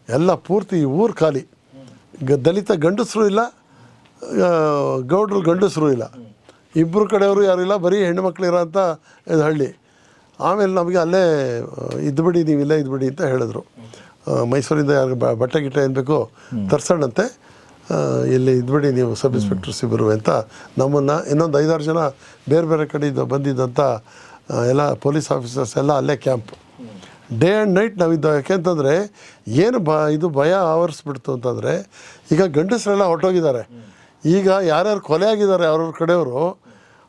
ಎಲ್ಲ ಪೂರ್ತಿ ಊರು ಖಾಲಿ. ಗ ದಲಿತ ಗಂಡಸರು ಇಲ್ಲ ಗೌಡರು ಗಂಡಸರು ಇಲ್ಲ. ಇಬ್ಬರು ಕಡೆಯವರು ಯಾರು ಇಲ್ಲ ಬರೀ ಹೆಣ್ಣುಮಕ್ಳು ಇರೋಂಥ ಇದು ಹಳ್ಳಿ. ಆಮೇಲೆ ನಮಗೆ ಅಲ್ಲೇ ಇದ್ದುಬಿಡಿ ಇದ್ಬಿಡಿ ನೀವು ಇಲ್ಲೇ ಇದ್ಬಿಡಿ ಅಂತ ಹೇಳಿದ್ರು. ಮೈಸೂರಿಂದ ಯಾರು ಬಟ್ಟೆ ಗಿಟ್ಟೆ ಏನು ಬೇಕೋ ತರ್ಸೋಣಂತೆ ಆ, ಇಲ್ಲಿ ಇದ್ಬಿಡಿ ನೀವು ಸಬ್ ಇನ್ಸ್ಪೆಕ್ಟರ್ ಸಿಬ್ಬರು ಅಂತ. ನಮ್ಮನ್ನು ಇನ್ನೊಂದು ಐದಾರು ಜನ ಬೇರೆ ಬೇರೆ ಕಡೆಯಿಂದ ಬಂದಿದ್ದಂಥ ಎಲ್ಲ ಪೊಲೀಸ್ ಆಫೀಸರ್ಸ್ ಎಲ್ಲ ಅಲ್ಲೇ ಕ್ಯಾಂಪ್. ಡೇ ಆ್ಯಂಡ್ ನೈಟ್ ನಾವಿದ್ದ ಯಾಕೆಂತಂದರೆ ಏನು ಬ ಇದು ಭಯ ಆವರಿಸ್ಬಿಡ್ತು ಅಂತಂದರೆ, ಈಗ ಗಂಡಸರೆಲ್ಲ ಹೊರಟೋಗಿದ್ದಾರೆ. ಈಗ ಯಾರ್ಯಾರು ಕೊಲೆ ಆಗಿದ್ದಾರೆ ಅವ್ರವ್ರ ಕಡೆಯವರು,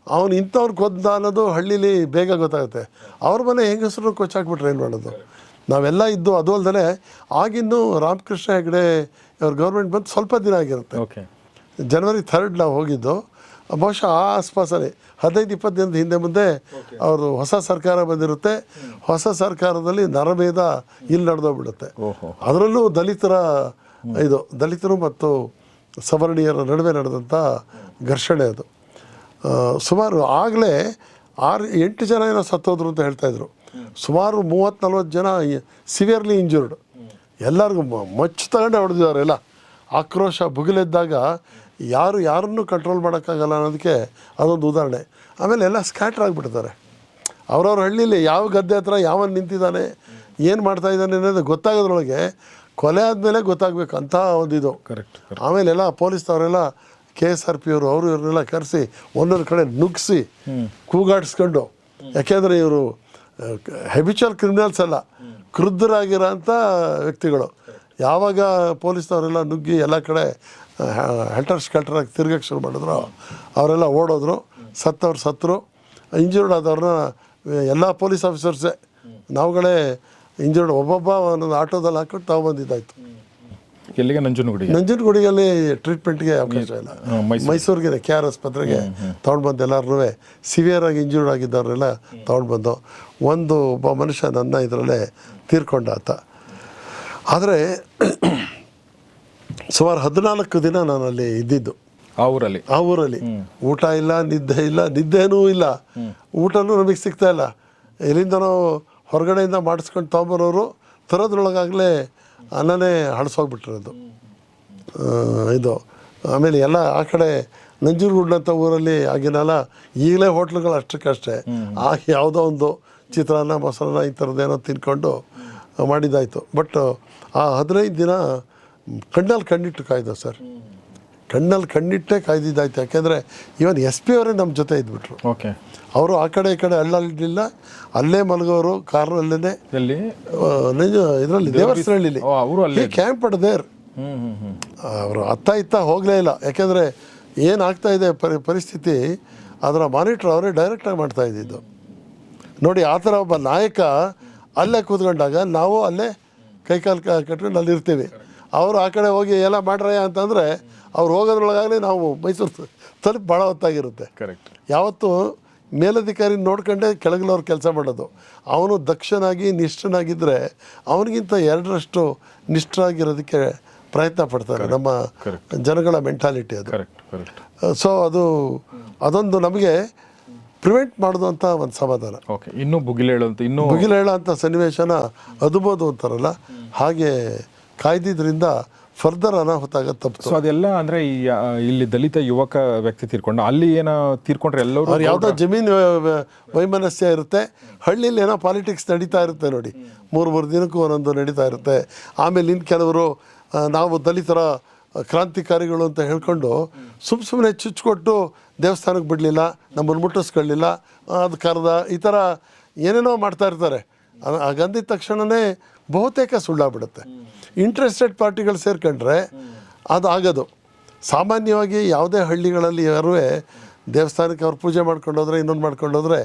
ಅವನು ಇಂಥವ್ರು ಕೊದ್ದ ಅನ್ನೋದು ಹಳ್ಳೀಲಿ ಬೇಗ ಗೊತ್ತಾಗುತ್ತೆ. ಅವ್ರ ಮನೆ ಹೆಂಗಸರು ಕೊಚ್ಚಾಕ್ಬಿಟ್ರೆ ಏನು ಮಾಡೋದು? ನಾವೆಲ್ಲ ಇದ್ದು ಅದು ಅಲ್ಲದೆ ಆಗಿನ್ನೂ ರಾಮಕೃಷ್ಣ ಹೆಗಡೆ ಅವ್ರ ಗೌರ್ಮೆಂಟ್ ಬಂದು ಸ್ವಲ್ಪ ದಿನ ಆಗಿರುತ್ತೆ. ಓಕೆ ಜನವರಿ ಥರ್ಡ್ ನಾವು ಹೋಗಿದ್ದು ಬಹುಶಃ ಆ ಆಸ್ಪಾಸಲ್ಲಿ ಹದಿನೈದು ಇಪ್ಪತ್ತು ದಿನದ ಹಿಂದೆ ಮುಂದೆ ಅವರು ಹೊಸ ಸರ್ಕಾರ ಬಂದಿರುತ್ತೆ. ಹೊಸ ಸರ್ಕಾರದಲ್ಲಿ ನರಭೇದ ಇಲ್ಲಿ ನಡೆದೋಗ್ಬಿಡುತ್ತೆ. ಅದರಲ್ಲೂ ದಲಿತರ ಇದು ದಲಿತರು ಮತ್ತು ಸವರ್ಣೀಯರ ನಡುವೆ ನಡೆದಂಥ ಘರ್ಷಣೆ ಅದು. ಸುಮಾರು ಆಗಲೇ ಆರು ಎಂಟು ಜನ ಏನೋ ಸತ್ತೋದ್ರು ಅಂತ ಹೇಳ್ತಾಯಿದ್ರು ಸುಮಾರು ಮೂವತ್ತು ನಲ್ವತ್ತು ಜನ ಸಿವಿಯರ್ಲಿ ಇಂಜೂರ್ಡ್ ಎಲ್ಲರಿಗೂ ಮಚ್ಚು ತಗೊಂಡೆ ಹೊಡೆದಿದ್ದಾರೆ. ಎಲ್ಲ ಆಕ್ರೋಶ ಭುಗಿಲೆದ್ದಾಗ ಯಾರು ಯಾರನ್ನೂ ಕಂಟ್ರೋಲ್ ಮಾಡೋಕ್ಕಾಗಲ್ಲ ಅನ್ನೋದಕ್ಕೆ ಅದೊಂದು ಉದಾಹರಣೆ. ಆಮೇಲೆ ಎಲ್ಲ ಸ್ಕ್ಯಾಟ್ರ್ ಆಗಿಬಿಡ್ತಾರೆ ಅವ್ರವ್ರ ಹಳ್ಳಿಲಿ ಯಾವ ಗದ್ದೆ ಹತ್ರ ಯಾವ ನಿಂತಿದ್ದಾನೆ ಏನು ಮಾಡ್ತಾ ಇದ್ದಾನೆ ಅನ್ನೋದು ಗೊತ್ತಾಗೋದ್ರೊಳಗೆ ಕೊಲೆ ಆದಮೇಲೆ ಗೊತ್ತಾಗಬೇಕು ಅಂತ ಒಂದು ಇದು. ಕರೆಕ್ಟ್ ಆಮೇಲೆ ಎಲ್ಲ ಪೊಲೀಸ್ನವರೆಲ್ಲ ಕೆ ಎಸ್ ಆರ್ ಪಿ ಅವರು ಅವರು ಇವ್ರನ್ನೆಲ್ಲ ಕರೆಸಿ ಒಂದೊಂದು ಕಡೆ ನುಗ್ಗಿಸಿ ಕೂಗಾಡಿಸ್ಕೊಂಡು. ಯಾಕೆಂದರೆ ಇವರು ಹೆಬಿಚುವಲ್ ಕ್ರಿಮಿನಲ್ಸ್ ಅಲ್ಲ. ಕ್ರುದ್ಧರಾಗಿರೋಂಥ ವ್ಯಕ್ತಿಗಳು. ಯಾವಾಗ ಪೊಲೀಸ್ನವರೆಲ್ಲ ನುಗ್ಗಿ ಎಲ್ಲ ಕಡೆ ಹೆಲ್ಟರ್ ಸ್ಕೆಲ್ಟರಾಗಿ ತಿರ್ಗಕ್ಕೆ ಶುರು ಮಾಡಿದ್ರು ಅವರೆಲ್ಲ ಓಡೋದ್ರು. ಸತ್ತವ್ರು ಸತ್ತರು. ಇಂಜೂರ್ಡ್ ಆದವ್ರನ್ನ ಎಲ್ಲ ಪೊಲೀಸ್ ಆಫೀಸರ್ಸೇ ನಾವುಗಳೇ ಇಂಜೂರ್ಡ್ ಒಬ್ಬೊಬ್ಬ ಒಂದೊಂದು ಆಟೋದಲ್ಲಿ ಹಾಕೊಂಡು ತಗೊಬಂದಿದ್ದಾಯ್ತು ಎಲ್ಲಿಗೆ? ನಂಜನಗುಡಿ ನಂಜನಗುಡಿಯಲ್ಲಿ ಟ್ರೀಟ್ಮೆಂಟ್ಗೆ ಅವಕಾಶ ಇಲ್ಲ. ಮೈಸೂರಿಗೆ ಕೆ ಆರ್ ಆಸ್ಪತ್ರೆಗೆ ತೊಗೊಂಡು ಬಂದು ಎಲ್ಲರೂ ಸಿವಿಯರ್ ಆಗಿ ಇಂಜೂರ್ಡ್ ಆಗಿದ್ದವ್ರೆಲ್ಲ ತೊಗೊಂಡು ಬಂದು. ಒಂದು ಒಬ್ಬ ಮನುಷ್ಯ ನನ್ನ ಇದರಲ್ಲೇ ತೀರ್ಕೊಂಡ ಆತ ಆದರೆ ಸುಮಾರು ಹದಿನಾಲ್ಕು ದಿನ ನಾನು ಅಲ್ಲಿ ಇದ್ದಿದ್ದು. ಆ ಊರಲ್ಲಿ? ಆ ಊರಲ್ಲಿ. ಊಟ ಇಲ್ಲ ನಿದ್ದೆ ಇಲ್ಲ ನಿದ್ದೆನೂ ಇಲ್ಲ. ಊಟನೂ ನಮಗೆ ಸಿಗ್ತಾ ಇಲ್ಲ. ನಾವು ಹೊರಗಡೆಯಿಂದ ಮಾಡಿಸ್ಕೊಂಡು ತೊಗೊಂಬರೋರು ತರೋದ್ರೊಳಗಾಗಲೇ ಅನ್ನನೇ ಹಳಸೋಗ್ಬಿಟ್ಟಿರೋದು. ಇದು. ಆಮೇಲೆ ಎಲ್ಲ ಆ ಕಡೆ ನಂಜನಗೂಡ್ನಂಥ ಊರಲ್ಲಿ ಆಗಿನಲ್ಲ ಈಗಲೇ ಹೋಟ್ಲುಗಳು ಅಷ್ಟಕ್ಕಷ್ಟೇ. ಆ ಯಾವುದೋ ಒಂದು ಚಿತ್ರಾನ್ನ ಮೊಸರನ್ನ ಈ ಥರದ್ದೇನೋ ತಿನ್ಕೊಂಡು ಮಾಡಿದ್ದಾಯಿತು. ಬಟ್ ಆ ಹದಿನೈದು ದಿನ ಕಣ್ಣಲ್ಲಿ ಕಣ್ಣಿಟ್ಟು ಕಾಯ್ದು ಸರ್. ಕಣ್ಣಲ್ಲಿ ಕಣ್ಣಿಟ್ಟೇ ಕಾಯ್ದಿದ್ದಾಯ್ತು. ಯಾಕೆಂದರೆ ಇವನ್ ಎಸ್ ಪಿ ಅವರೇ ನಮ್ಮ ಜೊತೆ ಇದ್ಬಿಟ್ರು. ಓಕೆ ಅವರು ಆ ಕಡೆ ಈ ಕಡೆ ಅಳ್ಳಲಿಲ್ಲ ಅಲ್ಲೇ ಮಲಗೋರು ಕಾರ್ನಲ್ಲೇ ನಿಜ ಇದರಲ್ಲಿ ದೇವಸ್ಥಳಲ್ಲಿ ಈ ಕ್ಯಾಂಪ್ ದೇರ್ ಅವರು ಅತ್ತ ಇತ್ತ ಹೋಗಲೇ ಇಲ್ಲ. ಯಾಕೆಂದರೆ ಏನಾಗ್ತಾ ಇದೆ ಪರಿ ಪರಿಸ್ಥಿತಿ ಅದರ ಮಾನಿಟ್ರ್ ಅವರೇ ಡೈರೆಕ್ಟಾಗಿ ಮಾಡ್ತಾ ಇದ್ದಿದ್ದು. ನೋಡಿ ಆ ಥರ ಒಬ್ಬ ನಾಯಕ ಅಲ್ಲೇ ಕೂತ್ಕೊಂಡಾಗ ನಾವು ಅಲ್ಲೇ ಕೈಕಾಲು ಕಟ್ಕೊಂಡು ಅಲ್ಲಿ ಇರ್ತೀವಿ ಅವರು ಆ ಕಡೆ ಹೋಗಿ ಎಲ್ಲ ಮಾಡ್ರಯ್ಯ ಅಂತಂದರೆ ಅವ್ರು ಹೋಗೋದ್ರೊಳಗಾಗಲೇ ನಾವು ಮೈಸೂರು ತಲುಪಿ ಭಾಳ ಹೊತ್ತಾಗಿರುತ್ತೆ. ಕರೆಕ್ಟ್ ಯಾವತ್ತೂ ಮೇಲಧಿಕಾರಿ ನೋಡ್ಕೊಂಡೇ ಕೆಳಗಿನವ್ರು ಕೆಲಸ ಮಾಡೋದು. ಅವನು ದಕ್ಷನಾಗಿ ನಿಷ್ಠನಾಗಿದ್ದರೆ ಅವನಿಗಿಂತ ಎರಡರಷ್ಟು ನಿಷ್ಠರಾಗಿರೋದಕ್ಕೆ ಪ್ರಯತ್ನ ಪಡ್ತಾರೆ. ನಮ್ಮ ಜನಗಳ ಮೆಂಟಾಲಿಟಿ ಅದು. ಸೊ ಅದು ಅದೊಂದು ನಮಗೆ ಪ್ರಿವೆಂಟ್ ಮಾಡೋದು ಅಂತ ಒಂದು ಸಮಾಧಾನ. ಓಕೆ ಇನ್ನೂ ಬುಗಿಲೇಳು ಅಂತ ಇನ್ನೂ ಅಂಥ ಸನ್ನಿವೇಶನ ಅದುಬೋದು ಅಂತಾರಲ್ಲ? ಹಾಗೆ ಕಾಯ್ದಿದ್ರಿಂದ ಫರ್ದರ್ ಅನಾಹುತ ಆಗತ್ತೆ ತಪ್ಪು ಸೊ ಅದೆಲ್ಲ ಅಂದ್ರೆ ಈ ಇಲ್ಲಿ ದಲಿತ ಯುವಕ ವ್ಯಕ್ತಿ ತೀರ್ಕೊಂಡು ಅಲ್ಲಿ ಏನೋ ತೀರ್ಕೊಂಡ್ರೆ ಎಲ್ಲರೂ ಯಾವುದೋ ಜಮೀನು ವೈಮನಸ್ಯ ಇರುತ್ತೆ. ಹಳ್ಳಿಲಿ ಏನೋ ಪಾಲಿಟಿಕ್ಸ್ ನಡೀತಾ ಇರುತ್ತೆ ನೋಡಿ. ಮೂರು ಮೂರು ದಿನಕ್ಕೂ ಒಂದೊಂದು ನಡೀತಾ ಇರುತ್ತೆ. ಆಮೇಲೆ ಇನ್ನು ಕೆಲವರು ನಾವು ದಲಿತರ ಕ್ರಾಂತಿಕಾರಿಗಳು ಅಂತ ಹೇಳ್ಕೊಂಡು ಸುಮ್ಮ ಸುಮ್ಮನೆ ಚುಚ್ಕೊಟ್ಟು ದೇವಸ್ಥಾನಕ್ಕೆ ಬಿಡಲಿಲ್ಲ, ನಮ್ಮನ್ನು ಮುಟ್ಟಿಸ್ಕೊಳ್ಳಿಲ್ಲ ಅದು ಕರೆದ ಈ ಥರ ಏನೇನೋ ಮಾಡ್ತಾ ಇರ್ತಾರೆ. ಹಾಗಂದಿದ ತಕ್ಷಣವೇ ಬಹುತೇಕ ಸುಳ್ಳಾಗ್ಬಿಡುತ್ತೆ. ಇಂಟ್ರೆಸ್ಟೆಡ್ ಪಾರ್ಟಿಗಳು ಸೇರ್ಕೊಂಡ್ರೆ ಅದು ಆಗೋದು. ಸಾಮಾನ್ಯವಾಗಿ ಯಾವುದೇ ಹಳ್ಳಿಗಳಲ್ಲಿ ಯಾರು ದೇವಸ್ಥಾನಕ್ಕೆ ಅವ್ರು ಪೂಜೆ ಮಾಡ್ಕೊಂಡೋದ್ರೆ ಇನ್ನೊಂದು ಮಾಡ್ಕೊಂಡೋದ್ರೆ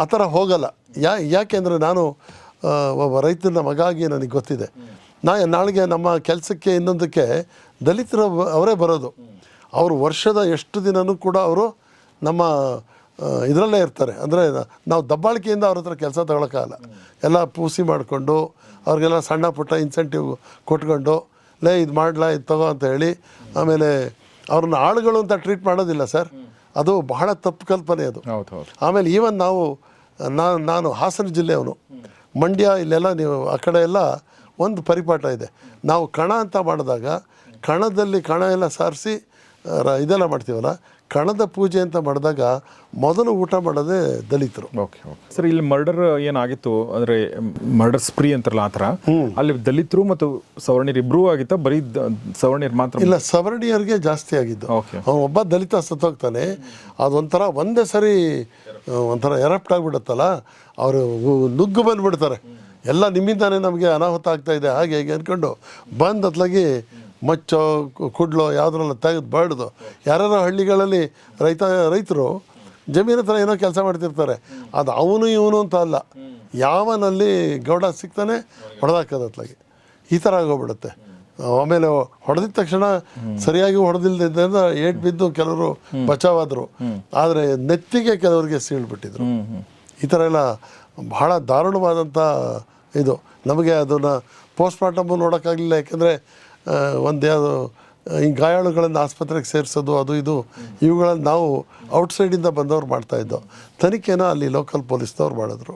ಆ ಥರ ಹೋಗಲ್ಲ. ಯಾ ಯಾಕೆಂದರೆ ನಾನು ಒಬ್ಬ ರೈತನ ಮಗ ಆಗಿ ನನಗೆ ಗೊತ್ತಿದೆ. ನಾ ನಾಳೆಗೆ ನಮ್ಮ ಕೆಲಸಕ್ಕೆ ಇನ್ನೊಂದಕ್ಕೆ ದಲಿತರು ಅವರೇ ಬರೋದು. ಅವರು ವರ್ಷದ ಎಷ್ಟು ದಿನನೂ ಕೂಡ ಅವರು ನಮ್ಮ ಇದರಲ್ಲೇ ಇರ್ತಾರೆ. ಅಂದರೆ ನಾವು ದಬ್ಬಾಳಿಕೆಯಿಂದ ಅವ್ರ ಹತ್ರ ಕೆಲಸ ತಗೊಳಕ್ಕಾಗಲ್ಲ ಎಲ್ಲ ಪೂಸಿ ಮಾಡಿಕೊಂಡು ಅವ್ರಿಗೆಲ್ಲ ಸಣ್ಣ ಪುಟ್ಟ ಇನ್ಸೆಂಟಿವ್ ಕೊಟ್ಕೊಂಡು ಲೇ ಇದು ಮಾಡಲ ಇದು ತಗೋ ಅಂತ ಹೇಳಿ ಆಮೇಲೆ ಅವ್ರನ್ನ ಆಳುಗಳು ಅಂತ ಟ್ರೀಟ್ ಮಾಡೋದಿಲ್ಲ ಸರ್. ಅದು ಬಹಳ ತಪ್ಪು ಕಲ್ಪನೆ ಅದು. ಆಮೇಲೆ ಈವನ್ ನಾವು ನಾನು ನಾನು ಹಾಸನ ಜಿಲ್ಲೆಯವನು ಮಂಡ್ಯ ಇಲ್ಲೆಲ್ಲ ನೀವು ಆ ಕಡೆ ಎಲ್ಲ ಒಂದು ಪರಿಪಾಠ ಇದೆ. ನಾವು ಕಣ ಅಂತ ಮಾಡಿದಾಗ ಕಣದಲ್ಲಿ ಕಣ ಎಲ್ಲ ಸಾರಿಸಿ ಇದೆಲ್ಲ ಮಾಡ್ತೀವಲ್ಲ ಕಣದ ಪೂಜೆ ಅಂತ ಮಾಡಿದಾಗ ಮೊದಲು ಊಟ ಮಾಡೋದೇ ದಲಿತರು. ಓಕೆ ಸರ್ ಇಲ್ಲಿ ಮರ್ಡರ್ ಏನಾಗಿತ್ತು? ಅಂದ್ರೆ ಮರ್ಡರ್ ಸ್ಪ್ರೀ ಅಂತಾರಲ್ಲ ಆ ಥರ. ಅಲ್ಲಿ ದಲಿತರು ಮತ್ತು ಸವರ್ಣಿಯರು ಇಬ್ರೂ ಆಗಿತ್ತ? ಬರೀ ಸವರ್ಣೀರು ಮಾತ್ರ? ಇಲ್ಲ ಸವರ್ಣಿಯರಿಗೆ ಜಾಸ್ತಿ ಆಗಿದ್ದು. ಓಕೆ. ಅವನು ಒಬ್ಬ ದಲಿತ ಸತ್ತೋಗ್ತಾನೆ ಅದೊಂಥರ ಒಂದೇ ಸರಿ ಒಂಥರ ಎರಪ್ಟ್ ಆಗಿಬಿಡುತ್ತಲ್ಲ. ಅವರು ನುಗ್ಗು ಬಂದುಬಿಡ್ತಾರೆ. ಎಲ್ಲ ನಿಮ್ಮಿಂದಾನೇ ನಮಗೆ ಅನಾಹುತ ಆಗ್ತಾ ಇದೆ ಹಾಗೆ ಹೇಗೆ ಅಂದ್ಕೊಂಡು ಬಂದು ಅತ್ಲಾಗಿ ಮಚ್ಚೋ, ಕುಡ್ಲೋ ಯಾವುದ್ರಲ್ಲ ತೆಗೆದು ಬಡ್ದು. ಯಾರ್ಯಾರೋ ಹಳ್ಳಿಗಳಲ್ಲಿ ರೈತ, ರೈತರು ಜಮೀನ ಹತ್ರ ಏನೋ ಕೆಲಸ ಮಾಡ್ತಿರ್ತಾರೆ. ಅದು ಅವನು ಇವನು ಅಂತ ಅಲ್ಲ. ಯಾವನಲ್ಲಿ ಗೌಡ ಸಿಗ್ತಾನೆ ಹೊಡೆದಾಕದತ್ಲಾಗಿ. ಈ ಥರ ಆಗೋಗ್ಬಿಡುತ್ತೆ. ಆಮೇಲೆ ಹೊಡೆದಿದ ತಕ್ಷಣ ಸರಿಯಾಗಿ ಹೊಡೆದಿಲ್ದಿದ್ದರಿಂದ ಏಟ್ ಬಿದ್ದು ಕೆಲವರು ಬಚಾವಾದರು. ಆದರೆ ನೆತ್ತಿಗೆ ಕೆಲವರಿಗೆ ಸೀಳ್ಬಿಟ್ಟಿದ್ರು ಈ ಥರ ಎಲ್ಲ ಬಹಳ ದಾರುಣವಾದಂಥ ಇದು. ನಮಗೆ ಅದನ್ನು ಪೋಸ್ಟ್ಮಾರ್ಟಮ್ ನೋಡೋಕ್ಕಾಗಲಿಲ್ಲ. ಯಾಕೆಂದರೆ ಒಂದು ಯಾವುದು ಈ ಗಾಯಾಳುಗಳನ್ನು ಆಸ್ಪತ್ರೆಗೆ ಸೇರಿಸೋದು ಅದು ಇದು ಇವುಗಳನ್ನು ನಾವು ಔಟ್ಸೈಡಿಂದ ಬಂದವ್ರು ಮಾಡ್ತಾಯಿದ್ದೋ ತನಿಖೆನ ಅಲ್ಲಿ ಲೋಕಲ್ ಪೊಲೀಸ್ನವ್ರು ಮಾಡಿದ್ರು.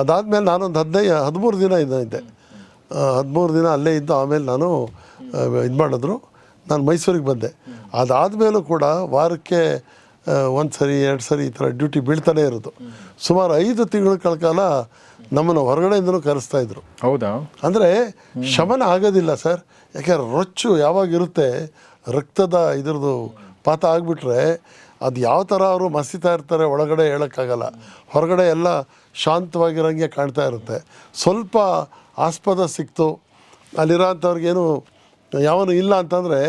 ಅದಾದಮೇಲೆ ನಾನೊಂದು ಹದಿನೈದು ಹದಿಮೂರು ದಿನ ಇದ್ದೆ. ಹದಿಮೂರು ದಿನ ಅಲ್ಲೇ ಇದ್ದು ಆಮೇಲೆ ನಾನು ಇದು ಮಾಡಿದ್ರು. ನಾನು ಮೈಸೂರಿಗೆ ಬಂದೆ. ಅದಾದಮೇಲೂ ಕೂಡ ವಾರಕ್ಕೆ ಒಂದು ಸರಿ ಎರಡು ಸರಿ ಈ ಥರ ಡ್ಯೂಟಿ ಬೀಳ್ತಾನೆ ಇರೋದು. ಸುಮಾರು ಐದು ತಿಂಗಳ ಕಾಲ ನಮ್ಮನ್ನು ಹೊರಗಡೆಯಿಂದಲೂ ಕರೆಸ್ತಾ ಇದ್ರು. ಹೌದಾ? ಅಂದರೆ ಶಮನ ಆಗೋದಿಲ್ಲ ಸರ್. ಯಾಕೆಂದ್ರೆ ರೊಚ್ಚು ಯಾವಾಗಿರುತ್ತೆ ರಕ್ತದ ಇದ್ರದ್ದು ಪಾತ ಆಗಿಬಿಟ್ರೆ ಅದು ಯಾವ ಥರ ಅವರು ಮಸಿತಾ ಇರ್ತಾರೆ ಒಳಗಡೆ ಹೇಳೋಕ್ಕಾಗಲ್ಲ. ಹೊರಗಡೆ ಎಲ್ಲ ಶಾಂತವಾಗಿರೋಂಗೆ ಕಾಣ್ತಾ ಇರುತ್ತೆ. ಸ್ವಲ್ಪ ಆಸ್ಪದ ಸಿಕ್ತು, ಅಲ್ಲಿರೋಂಥವ್ರಿಗೇನು ಯಾವನು ಇಲ್ಲ ಅಂತಂದರೆ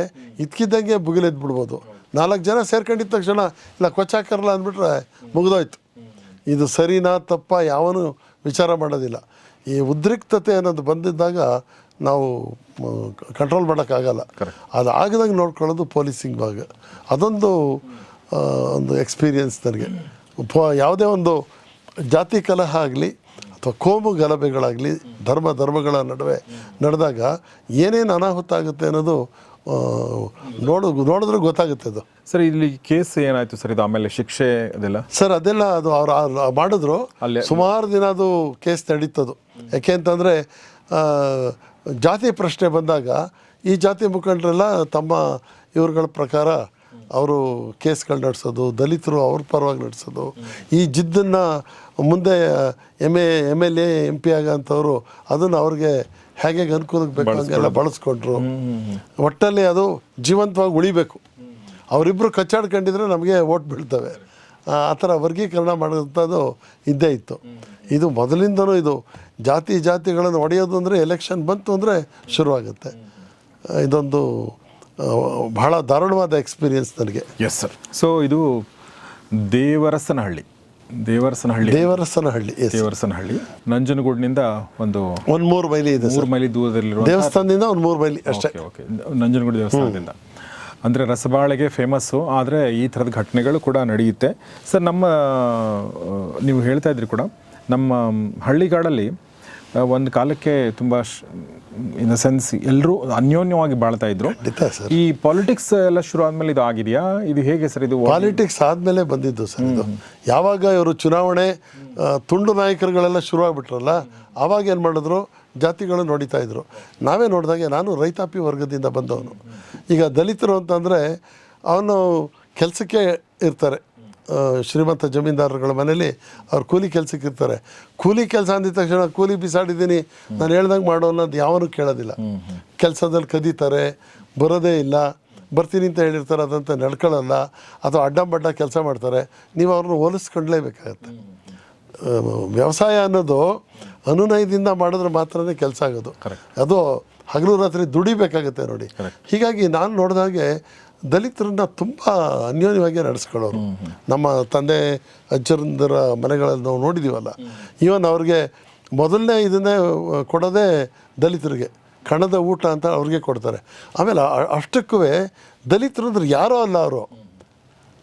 ಇದ್ಕಿದ್ದಂಗೆ ಬಿಡ್ಬೋದು ನಾಲ್ಕು ಜನ ಸೇರ್ಕೊಂಡಿದ್ದ ತಕ್ಷಣ, ಇಲ್ಲ ಕೊಚ್ಚಾಕರಲ್ಲ ಅಂದ್ಬಿಟ್ರೆ ಮುಗಿದೋಯ್ತು. ಇದು ಸರಿನಾ ತಪ್ಪ ಯಾವನು ವಿಚಾರ ಮಾಡೋದಿಲ್ಲ. ಈ ಉದ್ರಿಕ್ತತೆ ಅನ್ನೋದು ಬಂದಿದ್ದಾಗ ನಾವು ಕಂಟ್ರೋಲ್ ಮಾಡೋಕ್ಕಾಗಲ್ಲ. ಅದು ಆಗದಂಗೆ ನೋಡ್ಕೊಳ್ಳೋದು ಪೊಲೀಸಿಂಗ್ ಭಾಗ. ಅದೊಂದು ಒಂದು ಎಕ್ಸ್ಪೀರಿಯನ್ಸ್ ನನಗೆ. ಪ- ಯಾವುದೇ ಒಂದು ಜಾತಿ ಕಲಹ ಆಗಲಿ ಅಥವಾ ಕೋಮು ಗಲಭೆಗಳಾಗಲಿ ಧರ್ಮ ಧರ್ಮಗಳ ನಡುವೆ ನಡೆದಾಗ ಏನೇನು ಅನಾಹುತ ಆಗುತ್ತೆ ಅನ್ನೋದು ನೋಡ ನೋಡು ನೋಡಿದ್ರೆ ಗೊತ್ತಾಗುತ್ತೆ ಅದು. ಸರ್ ಇಲ್ಲಿ ಕೇಸ್ ಏನಾಯ್ತು ಸರ್? ಇದು ಆಮೇಲೆ ಶಿಕ್ಷೆ ಅದೆಲ್ಲ? ಸರ್ ಅದೆಲ್ಲ ಅದು ಅವ್ರು ಮಾಡಿದ್ರು. ಅಲ್ಲೇ- ಸುಮಾರು ದಿನ ಅದು ಕೇಸ್ ನಡೀತದು. ಯಾಕೆ ಅಂತಂದರೆ ಜಾತಿ ಪ್ರಶ್ನೆ ಬಂದಾಗ ಈ ಜಾತಿ ಮುಖಂಡರೆಲ್ಲ ತಮ್ಮ ಇವ್ರುಗಳ ಪ್ರಕಾರ ಅವರು ಕೇಸ್ಗಳು ನಡೆಸೋದು ದಲಿತರು ಅವ್ರ ಪರವಾಗಿ ನಡೆಸೋದು. ಈ ಜಿದ್ದನ್ನು ಮುಂದೆ M A M L A M P ಆಗೋಂಥವ್ರು ಅದನ್ನು ಅವ್ರಿಗೆ ಹೇಗೆ ಅನುಕೂಲಕ್ಕೆ ಬೇಕು ಹಂಗೆಲ್ಲ ಬಳಸ್ಕೊಂಡ್ರು ಒಟ್ಟಲ್ಲಿ ಅದು ಜೀವಂತವಾಗಿ ಉಳಿಬೇಕು. ಅವರಿಬ್ಬರು ಕಚ್ಚಾಡ್ಕೊಂಡಿದ್ರೆ ನಮಗೆ ಓಟ್ ಬೀಳ್ತವೆ. ಆ ಆ ಥರ ವರ್ಗೀಕರಣ ಮಾಡೋಂಥದ್ದು ಇದ್ದೇ ಇತ್ತು. ಇದು ಮೊದಲಿಂದನೂ ಇದು ಜಾತಿ ಜಾತಿಗಳನ್ನು ಒಡೆಯೋದು ಅಂದರೆ ಎಲೆಕ್ಷನ್ ಬಂತು ಅಂದರೆ ಶುರುವಾಗುತ್ತೆ. ಇದೊಂದು ಬಹಳ ದಾರುಣವಾದ ಎಕ್ಸ್ಪೀರಿಯನ್ಸ್ ನನಗೆ. ಎಸ್ ಸರ್ ಸೊ ಇದು ದೇವರಸನಹಳ್ಳಿ. ದೇವರಸನಹಳ್ಳಿ. ದೇವರಸನಹಳ್ಳಿ ದೇವರಸನಹಳ್ಳಿ. ನಂಜನಗೂಡಿನಿಂದ ಒಂದು ಒಂದು ಮೂರು ಮೈಲಿ ಇದೆ ಮೂರು ಮೈಲಿ ದೂರದಲ್ಲಿರುವ ದೇವಸ್ಥಾನದಿಂದ ಒಂದು ಮೂರು ಮೈಲಿ ಅಷ್ಟೇ. ಓಕೆ ಓಕೆ ನಂಜನಗೂಡು ದೇವಸ್ಥಾನದಿಂದ. ಅಂದರೆ ರಸಬಾಳೆಗೆ ಫೇಮಸ್ಸು ಆದರೆ ಈ ಥರದ ಘಟನೆಗಳು ಕೂಡ ನಡೆಯುತ್ತೆ. ಸರ್ ನಮ್ಮ ನೀವು ಹೇಳ್ತಾ ಇದ್ರಿ ಕೂಡ ನಮ್ಮ ಹಳ್ಳಿಗಾಡಲ್ಲಿ ಒಂದು ಕಾಲಕ್ಕೆ ತುಂಬ ಇನ್ ದ ಸೆನ್ಸ್ ಎಲ್ಲರೂ ಅನ್ಯೋನ್ಯವಾಗಿ ಬಾಳ್ತಾ ಇದ್ರು. ಈ ಪಾಲಿಟಿಕ್ಸ್ ಎಲ್ಲ ಶುರು ಆದ್ಮೇಲೆ ಇದು ಆಗಿದೆಯಾ? ಇದು ಹೇಗೆ ಸರ್ ಇದು? ಪಾಲಿಟಿಕ್ಸ್ ಆದಮೇಲೆ ಬಂದಿದ್ದು ಸರ್ ಇದು. ಯಾವಾಗ ಇವರು ಚುನಾವಣೆ ತುಂಡು ನಾಯಕರುಗಳೆಲ್ಲ ಶುರು ಆಗ್ಬಿಟ್ರಲ್ಲ ಆವಾಗ ಏನು ಮಾಡಿದ್ರು? ಜಾತಿಗಳು ನೋಡಿತಾ ಇದ್ರು. ನಾವೇ ನೋಡಿದಾಗೆ ನಾನು ರೈತಾಪಿ ವರ್ಗದಿಂದ ಬಂದವನು. ಈಗ ದಲಿತರು ಅಂತಂದರೆ ಅವನು ಕೆಲಸಕ್ಕೆ ಇರ್ತಾರೆ. ಶ್ರೀಮಂತ ಜಮೀನ್ದಾರರುಗಳ ಮನೇಲಿ ಅವ್ರು ಕೂಲಿ ಕೆಲಸಕ್ಕೆ ಇರ್ತಾರೆ. ಕೂಲಿ ಕೆಲಸ ಅಂದಿದ ತಕ್ಷಣ ಕೂಲಿ ಬಿಸಾಡಿದ್ದೀನಿ ನಾನು ಹೇಳ್ದಂಗೆ ಮಾಡೋ ಅನ್ನೋದು ಯಾವನು ಕೇಳೋದಿಲ್ಲ. ಕೆಲಸದಲ್ಲಿ ಕದೀತಾರೆ ಬರೋದೇ ಇಲ್ಲ ಬರ್ತೀನಿ ಅಂತ ಹೇಳಿರ್ತಾರೆ ಅದಂತ ನಡ್ಕೊಳ್ಳಲ್ಲ ಅಥವಾ ಅಡ್ಡಂಬಡ್ಡ ಕೆಲಸ ಮಾಡ್ತಾರೆ ನೀವು ಅವ್ರನ್ನ ಹೋಲಿಸ್ಕೊಂಡ್ಲೇಬೇಕಾಗತ್ತೆ. ವ್ಯವಸಾಯ ಅನ್ನೋದು ಅನುನಯದಿಂದ ಮಾಡಿದ್ರೆ ಮಾತ್ರನೇ ಕೆಲಸ ಆಗೋದು. ಅದು ಹಗಲು ರಾತ್ರಿ ದುಡಿಬೇಕಾಗತ್ತೆ ನೋಡಿ. ಹೀಗಾಗಿ ನಾನು ನೋಡಿದಾಗೆ ದಲಿತರನ್ನ ತುಂಬ ಅನ್ಯೋನ್ಯವಾಗಿ ನಡೆಸ್ಕೊಳ್ಳೋರು. ನಮ್ಮ ತಂದೆ ಅಜ್ಜರಂದರ ಮನೆಗಳಲ್ಲಿ ನಾವು ನೋಡಿದ್ದೀವಲ್ಲ ಈವನ್ ಅವ್ರಿಗೆ ಮೊದಲನೇ ಇದನ್ನೇ ಕೊಡೋದೇ ದಲಿತರಿಗೆ. ಕಣದ ಊಟ ಅಂತ ಅವ್ರಿಗೆ ಕೊಡ್ತಾರೆ. ಆಮೇಲೆ ಅಷ್ಟಕ್ಕೂ ದಲಿತರು ಅಂದ್ರೆ ಯಾರೋ ಅಲ್ಲ ಅವರು.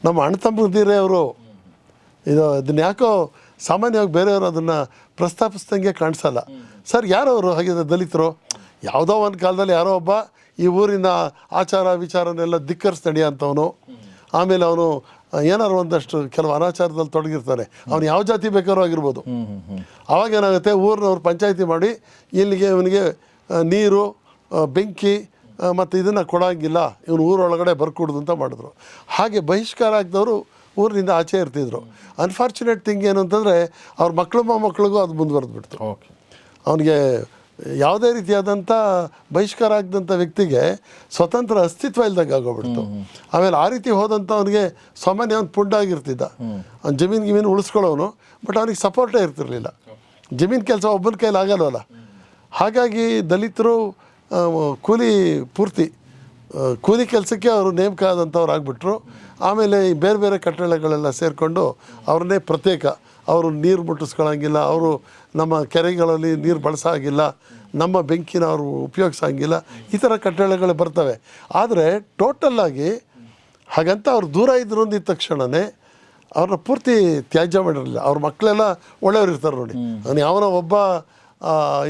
ನಮ್ಮ ಅಣ್ಣ ತಮ್ಮದಿರೇ ಅವರು. ಇದು ಅದನ್ನ ಯಾಕೋ ಸಾಮಾನ್ಯವಾಗಿ ಬೇರೆಯವರು ಅದನ್ನು ಪ್ರಸ್ತಾಪಿಸ್ದಂಗೆ ಕಾಣಿಸಲ್ಲ. ಸರ್ ಯಾರು ಅವರು ಹಾಗಿದ್ರೆ ದಲಿತರು? ಯಾವುದೋ ಒಂದು ಕಾಲದಲ್ಲಿ ಯಾರೋ ಒಬ್ಬ ಈ ಊರಿನ ಆಚಾರ ವಿಚಾರನೆಲ್ಲ ಧಿಕ್ಕರಿಸಿ ಅಂತವನು ಆಮೇಲೆ ಅವನು ಏನಾರು ಒಂದಷ್ಟು ಕೆಲವು ಅನಾಚಾರದಲ್ಲಿ ತೊಡಗಿರ್ತಾನೆ. ಅವನು ಯಾವ ಜಾತಿ ಬೇಕಾದ್ರೂ ಆಗಿರ್ಬೋದು. ಆವಾಗ ಏನಾಗುತ್ತೆ ಊರಿನವ್ರು ಪಂಚಾಯತಿ ಮಾಡಿ ಇಲ್ಲಿಗೆ ಇವನಿಗೆ ನೀರು ಬೆಂಕಿ ಮತ್ತು ಇದನ್ನು ಕೊಡೋಂಗಿಲ್ಲ. ಇವನು ಊರೊಳಗಡೆ ಬರ್ಕೊಡೋದು ಅಂತ ಮಾಡಿದ್ರು. ಹಾಗೆ ಬಹಿಷ್ಕಾರ ಆಗಿದವರು ಊರಿನಿಂದ ಆಚೆ ಇರ್ತಿದ್ರು. ಅನ್ಫಾರ್ಚುನೇಟ್ ಥಿಂಗ್ ಏನು ಅಂತಂದರೆ ಅವ್ರ ಮಕ್ಕಳು ಮಕ್ಕಳಿಗೂ ಅದು ಮುಂದುವರೆದು ಬಿಡ್ತು ಅವನಿಗೆ ಯಾವುದೇ ರೀತಿಯಾದಂಥ ಬಹಿಷ್ಕಾರ ಆಗದಂಥ ವ್ಯಕ್ತಿಗೆ ಸ್ವತಂತ್ರ ಅಸ್ತಿತ್ವ ಇಲ್ದಂಗೆ ಆಗೋಗ್ಬಿಡ್ತು. ಆಮೇಲೆ ಆ ರೀತಿ ಹೋದಂಥ ಅವನಿಗೆ ಸಾಮಾನ್ಯ ಅವ್ನು ಪುಂಡ ಆಗಿರ್ತಿದ್ದ ಅವ್ನು ಜಮೀನು ಗಿಮೀನು ಉಳಿಸ್ಕೊಳ್ಳೋನು ಬಟ್ ಅವನಿಗೆ ಸಪೋರ್ಟೇ ಇರ್ತಿರ್ಲಿಲ್ಲ. ಜಮೀನು ಕೆಲಸ ಒಬ್ಬನ ಕೈಲಿ ಆಗಲ್ವಲ್ಲ? ಹಾಗಾಗಿ ದಲಿತರು ಕೂಲಿ ಪೂರ್ತಿ ಕೂಲಿ ಕೆಲಸಕ್ಕೆ ಅವರು ನೇಮಕ ಆದಂಥವ್ರು ಆಗಿಬಿಟ್ರು. ಆಮೇಲೆ ಈ ಬೇರೆ ಬೇರೆ ಕಟ್ಟಡಗಳೆಲ್ಲ ಸೇರಿಕೊಂಡು ಅವ್ರನ್ನೇ ಪ್ರತ್ಯೇಕ. ಅವರು ನೀರು ಮುಟ್ಟಿಸ್ಕೊಳ್ಳೋಂಗಿಲ್ಲ ಅವರು ನಮ್ಮ ಕೆರೆಗಳಲ್ಲಿ ನೀರು ಬಳಸೋಂಗಿಲ್ಲ ನಮ್ಮ ಬೆಂಕಿನ ಅವರು ಉಪಯೋಗಿಸೋಂಗಿಲ್ಲ ಈ ಥರ ಕಟ್ಟಡಗಳು ಬರ್ತವೆ. ಆದರೆ ಟೋಟಲ್ಲಾಗಿ ಹಾಗಂತ ಅವ್ರು ದೂರ ಇದ್ರು ಅಂದಿದ್ದ ತಕ್ಷಣವೇ ಅವ್ರನ್ನ ಪೂರ್ತಿ ತ್ಯಾಜ್ಯ ಮಾಡಿರಲಿಲ್ಲ. ಅವ್ರ ಮಕ್ಕಳೆಲ್ಲ ಒಳ್ಳೆಯವ್ರು ಇರ್ತಾರೆ ನೋಡಿ. ಅವನು ಯಾವನೋ ಒಬ್ಬ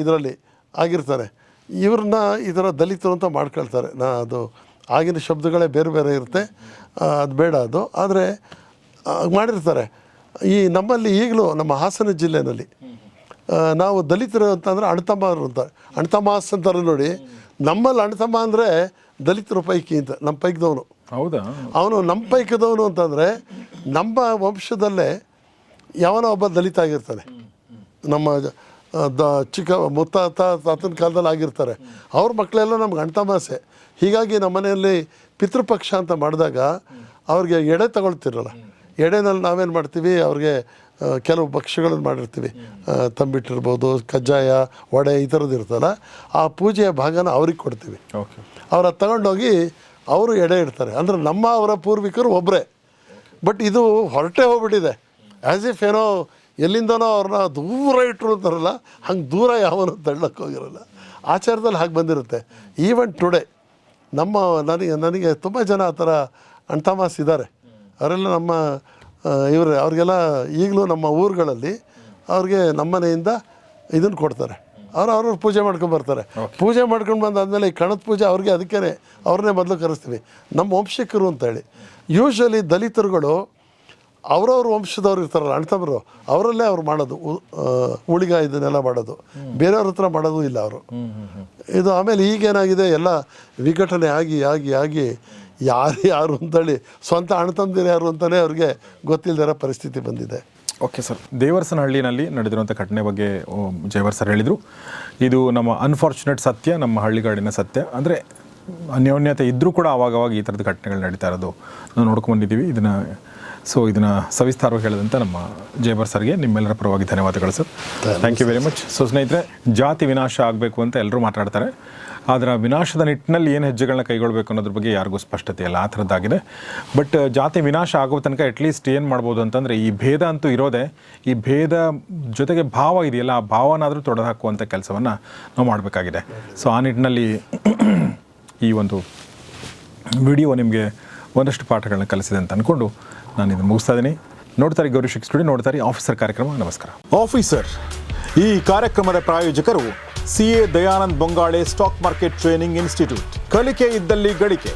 ಇದರಲ್ಲಿ ಆಗಿರ್ತಾನೆ ಇವ್ರನ್ನ ಈ ಥರ ದಲಿತರು ಅಂತ ಮಾಡ್ಕೊಳ್ತಾರೆ. ನಾ ಅದು ಆಗಿನ ಶಬ್ದಗಳೇ ಬೇರೆ ಬೇರೆ ಇರುತ್ತೆ. ಅದು ಬೇಡ ಅದು. ಆದರೆ ಮಾಡಿರ್ತಾರೆ. ಈ ನಮ್ಮಲ್ಲಿ ಈಗಲೂ ನಮ್ಮ ಹಾಸನ ಜಿಲ್ಲೆಯಲ್ಲಿ ನಾವು ದಲಿತರು ಅಂತಂದರೆ ಅಣ್ತಮ್ಮರು ಅಂತ. ಅಣ್ತಮಾಸ್ ಅಂತಾರೆ ನೋಡಿ. ನಮ್ಮಲ್ಲಿ ಅಣತಮ್ಮ ಅಂದರೆ ದಲಿತರು ಪೈಕಿ ಅಂತ ನಮ್ಮ ಪೈಕದವನು. ಹೌದಾ? ಅವನು ನಮ್ಮ ಪೈಕದವನು ಅಂತಂದರೆ ನಮ್ಮ ವಂಶದಲ್ಲೇ ಯಾವನೋ ಒಬ್ಬ ದಲಿತ ಆಗಿರ್ತಾನೆ. ನಮ್ಮ ದ ಚಿಕ್ಕ ಮುತ್ತಾತ ತಾತನ ಕಾಲದಲ್ಲಿ ಆಗಿರ್ತಾರೆ. ಅವ್ರ ಮಕ್ಕಳೆಲ್ಲ ನಮ್ಗೆ ಅಣ್ತಮಾಸೆ. ಹೀಗಾಗಿ ನಮ್ಮ ಮನೆಯಲ್ಲಿ ಪಿತೃಪಕ್ಷ ಅಂತ ಮಾಡಿದಾಗ ಅವ್ರಿಗೆ ಎಡೆ ತಗೊಳ್ತಿರಲ್ಲ. ಎಡೆನಲ್ಲಿ ನಾವೇನು ಮಾಡ್ತೀವಿ ಅವ್ರಿಗೆ ಕೆಲವು ಭಕ್ಷ್ಯಗಳನ್ನು ಮಾಡಿರ್ತೀವಿ. ತಂಬಿಟ್ಟಿರ್ಬೋದು ಕಜ್ಜಾಯ ವಡೆ ಈ ಥರದ್ದು ಇರ್ತಲ್ಲ ಆ ಪೂಜೆಯ ಭಾಗನ ಅವ್ರಿಗೆ ಕೊಡ್ತೀವಿ. ಅವ್ರ ತಗೊಂಡೋಗಿ ಅವರು ಎಡೆ ಇಡ್ತಾರೆ. ಅಂದರೆ ನಮ್ಮ ಅವರ ಪೂರ್ವಿಕರು ಒಬ್ಬರೇ ಬಟ್ ಇದು ಹೊರಟೆ ಹೋಗ್ಬಿಟ್ಟಿದೆ. ಆ್ಯಸ್ ಇಫ್ ಏನೋ ಎಲ್ಲಿಂದನೋ ಅವ್ರನ್ನ ದೂರ ಇಟ್ಟರು ಅಂತಾರಲ್ಲ ಹಂಗೆ ದೂರ ಯಾವನು ತಳ್ಳಕ್ಕೆ ಹೋಗಿರಲ್ಲ. ಆಚಾರದಲ್ಲಿ ಹಾಗೆ ಬಂದಿರುತ್ತೆ. ಈವನ್ ಟುಡೇ ನಮ್ಮ ನನಗೆ ನನಗೆ ತುಂಬ ಜನ ಆ ಥರ ಅಣ್ತಮಾಸ್ ಇದ್ದಾರೆ. ಅವರೆಲ್ಲ ನಮ್ಮ ಇವರು ಅವ್ರಿಗೆಲ್ಲ ಈಗಲೂ ನಮ್ಮ ಊರುಗಳಲ್ಲಿ ಅವ್ರಿಗೆ ನಮ್ಮನೆಯಿಂದ ಇದನ್ನು ಕೊಡ್ತಾರೆ. ಅವ್ರು ಅವ್ರವ್ರು ಪೂಜೆ ಮಾಡ್ಕೊಂಡು ಬರ್ತಾರೆ. ಪೂಜೆ ಮಾಡ್ಕೊಂಡು ಬಂದಾದಮೇಲೆ ಈ ಕಣದ ಪೂಜೆ ಅವ್ರಿಗೆ ಅದಕ್ಕೇ ಅವ್ರನ್ನೇ ಮೊದಲು ಕರೆಸ್ತೀವಿ. ನಮ್ಮ ವಂಶಿಕರು ಅಂತೇಳಿ. ಯೂಶ್ವಲಿ ದಲಿತರುಗಳು ಅವ್ರವ್ರ ವಂಶದವ್ರು ಇರ್ತಾರಲ್ಲ ಅಣ್ತಮ್ಮರು ಅವರಲ್ಲೇ ಅವ್ರು ಮಾಡೋದು. ಉಳಿಗ ಇದನ್ನೆಲ್ಲ ಮಾಡೋದು. ಬೇರೆಯವ್ರ ಹತ್ರ ಮಾಡೋದು ಇಲ್ಲ ಅವರು. ಇದು ಆಮೇಲೆ ಈಗೇನಾಗಿದೆ, ಎಲ್ಲ ವಿಘಟನೆ ಆಗಿ ಆಗಿ ಆಗಿ ಯಾರು ಯಾರು ಅಂತೇಳಿ ಸ್ವಂತ ಅಣ್ತಂದಿರು ಯಾರು ಅಂತಲೇ ಅವ್ರಿಗೆ ಗೊತ್ತಿಲ್ಲದಿರೋ ಪರಿಸ್ಥಿತಿ ಬಂದಿದೆ. Okay sir. ದೇವರಸನಹಳ್ಳಿನಲ್ಲಿ ನಡೆದಿರುವಂಥ ಘಟನೆ ಬಗ್ಗೆ ಜಯವರ್ ಸರ್ ಹೇಳಿದರು. ಇದು ನಮ್ಮ ಅನ್ಫಾರ್ಚುನೇಟ್ ಸತ್ಯ, ನಮ್ಮ ಹಳ್ಳಿಗಾಡಿನ ಸತ್ಯ. ಅಂದರೆ ಅನ್ಯೋನ್ಯತೆ ಇದ್ದರೂ ಕೂಡ ಆವಾಗವಾಗ ಈ ಥರದ ಘಟನೆಗಳು ನಡೀತಾ ಇರೋದು. ನಾವು ನೋಡ್ಕೊಂಡಿದ್ದೀವಿ ಇದನ್ನು ಸೊ ಇದನ್ನು ಸವಿಸ್ತಾರವಾಗಿ ಹೇಳಿದಂಥ ನಮ್ಮ ಜಯಬರ್ ಸರ್ಗೆ ನಿಮ್ಮೆಲ್ಲರ ಪರವಾಗಿ ಧನ್ಯವಾದಗಳು sir thank you very much so ಸ್ನೇಹಿತರೆ ಜಾತಿ ವಿನಾಶ ಆಗಬೇಕು ಅಂತ ಎಲ್ಲರೂ ಮಾತಾಡ್ತಾರೆ. ಆದರೆ ವಿನಾಶದ ನಿಟ್ಟಿನಲ್ಲಿ ಏನು ಹೆಜ್ಜೆಗಳನ್ನ ಕೈಗೊಳ್ಳಬೇಕು ಅನ್ನೋದ್ರ ಬಗ್ಗೆ ಯಾರಿಗೂ ಸ್ಪಷ್ಟತೆ ಇಲ್ಲ. ಆ ಥರದ್ದಾಗಿದೆ. ಬಟ್ ಜಾತಿ ವಿನಾಶ ಆಗೋ ತನಕ ಅಟ್ಲೀಸ್ಟ್ ಏನು ಮಾಡ್ಬೋದು ಅಂತಂದರೆ ಈ ಭೇದ ಅಂತೂ ಇರೋದೇ ಈ ಭೇದ ಜೊತೆಗೆ ಭಾವ ಇದೆಯಲ್ಲ ಆ ಭಾವನಾದರೂ ತೊಡೆದು ಹಾಕುವಂಥ ಕೆಲಸವನ್ನು ನಾವು ಮಾಡಬೇಕಾಗಿದೆ. ಸೊ ಆ ನಿಟ್ಟಿನಲ್ಲಿ ಈ ಒಂದು ವಿಡಿಯೋ ನಿಮಗೆ ಒಂದಷ್ಟು ಪಾಠಗಳನ್ನ ಕಲಿಸಿದೆ ಅಂತ ಅಂದ್ಕೊಂಡು ನಾನು ಇದನ್ನು ಮುಗಿಸ್ತಾ ಇದ್ದೀನಿ ನೋಡ್ತಾರೆ ಗೌರಿ ಶಿಕ್ ಸ್ಟುಡಿಯೋ, ನೋಡ್ತಾರೆ ಆಫೀಸರ್ ಕಾರ್ಯಕ್ರಮ. ನಮಸ್ಕಾರ. ಆಫೀಸರ್, ಈ ಕಾರ್ಯಕ್ರಮದ ಪ್ರಾಯೋಜಕರು CA Dayanand Bongale stock market training institute. ಕಲಿಕೆ ಇದ್ದಲ್ಲಿ ಗಳಿಕೆ.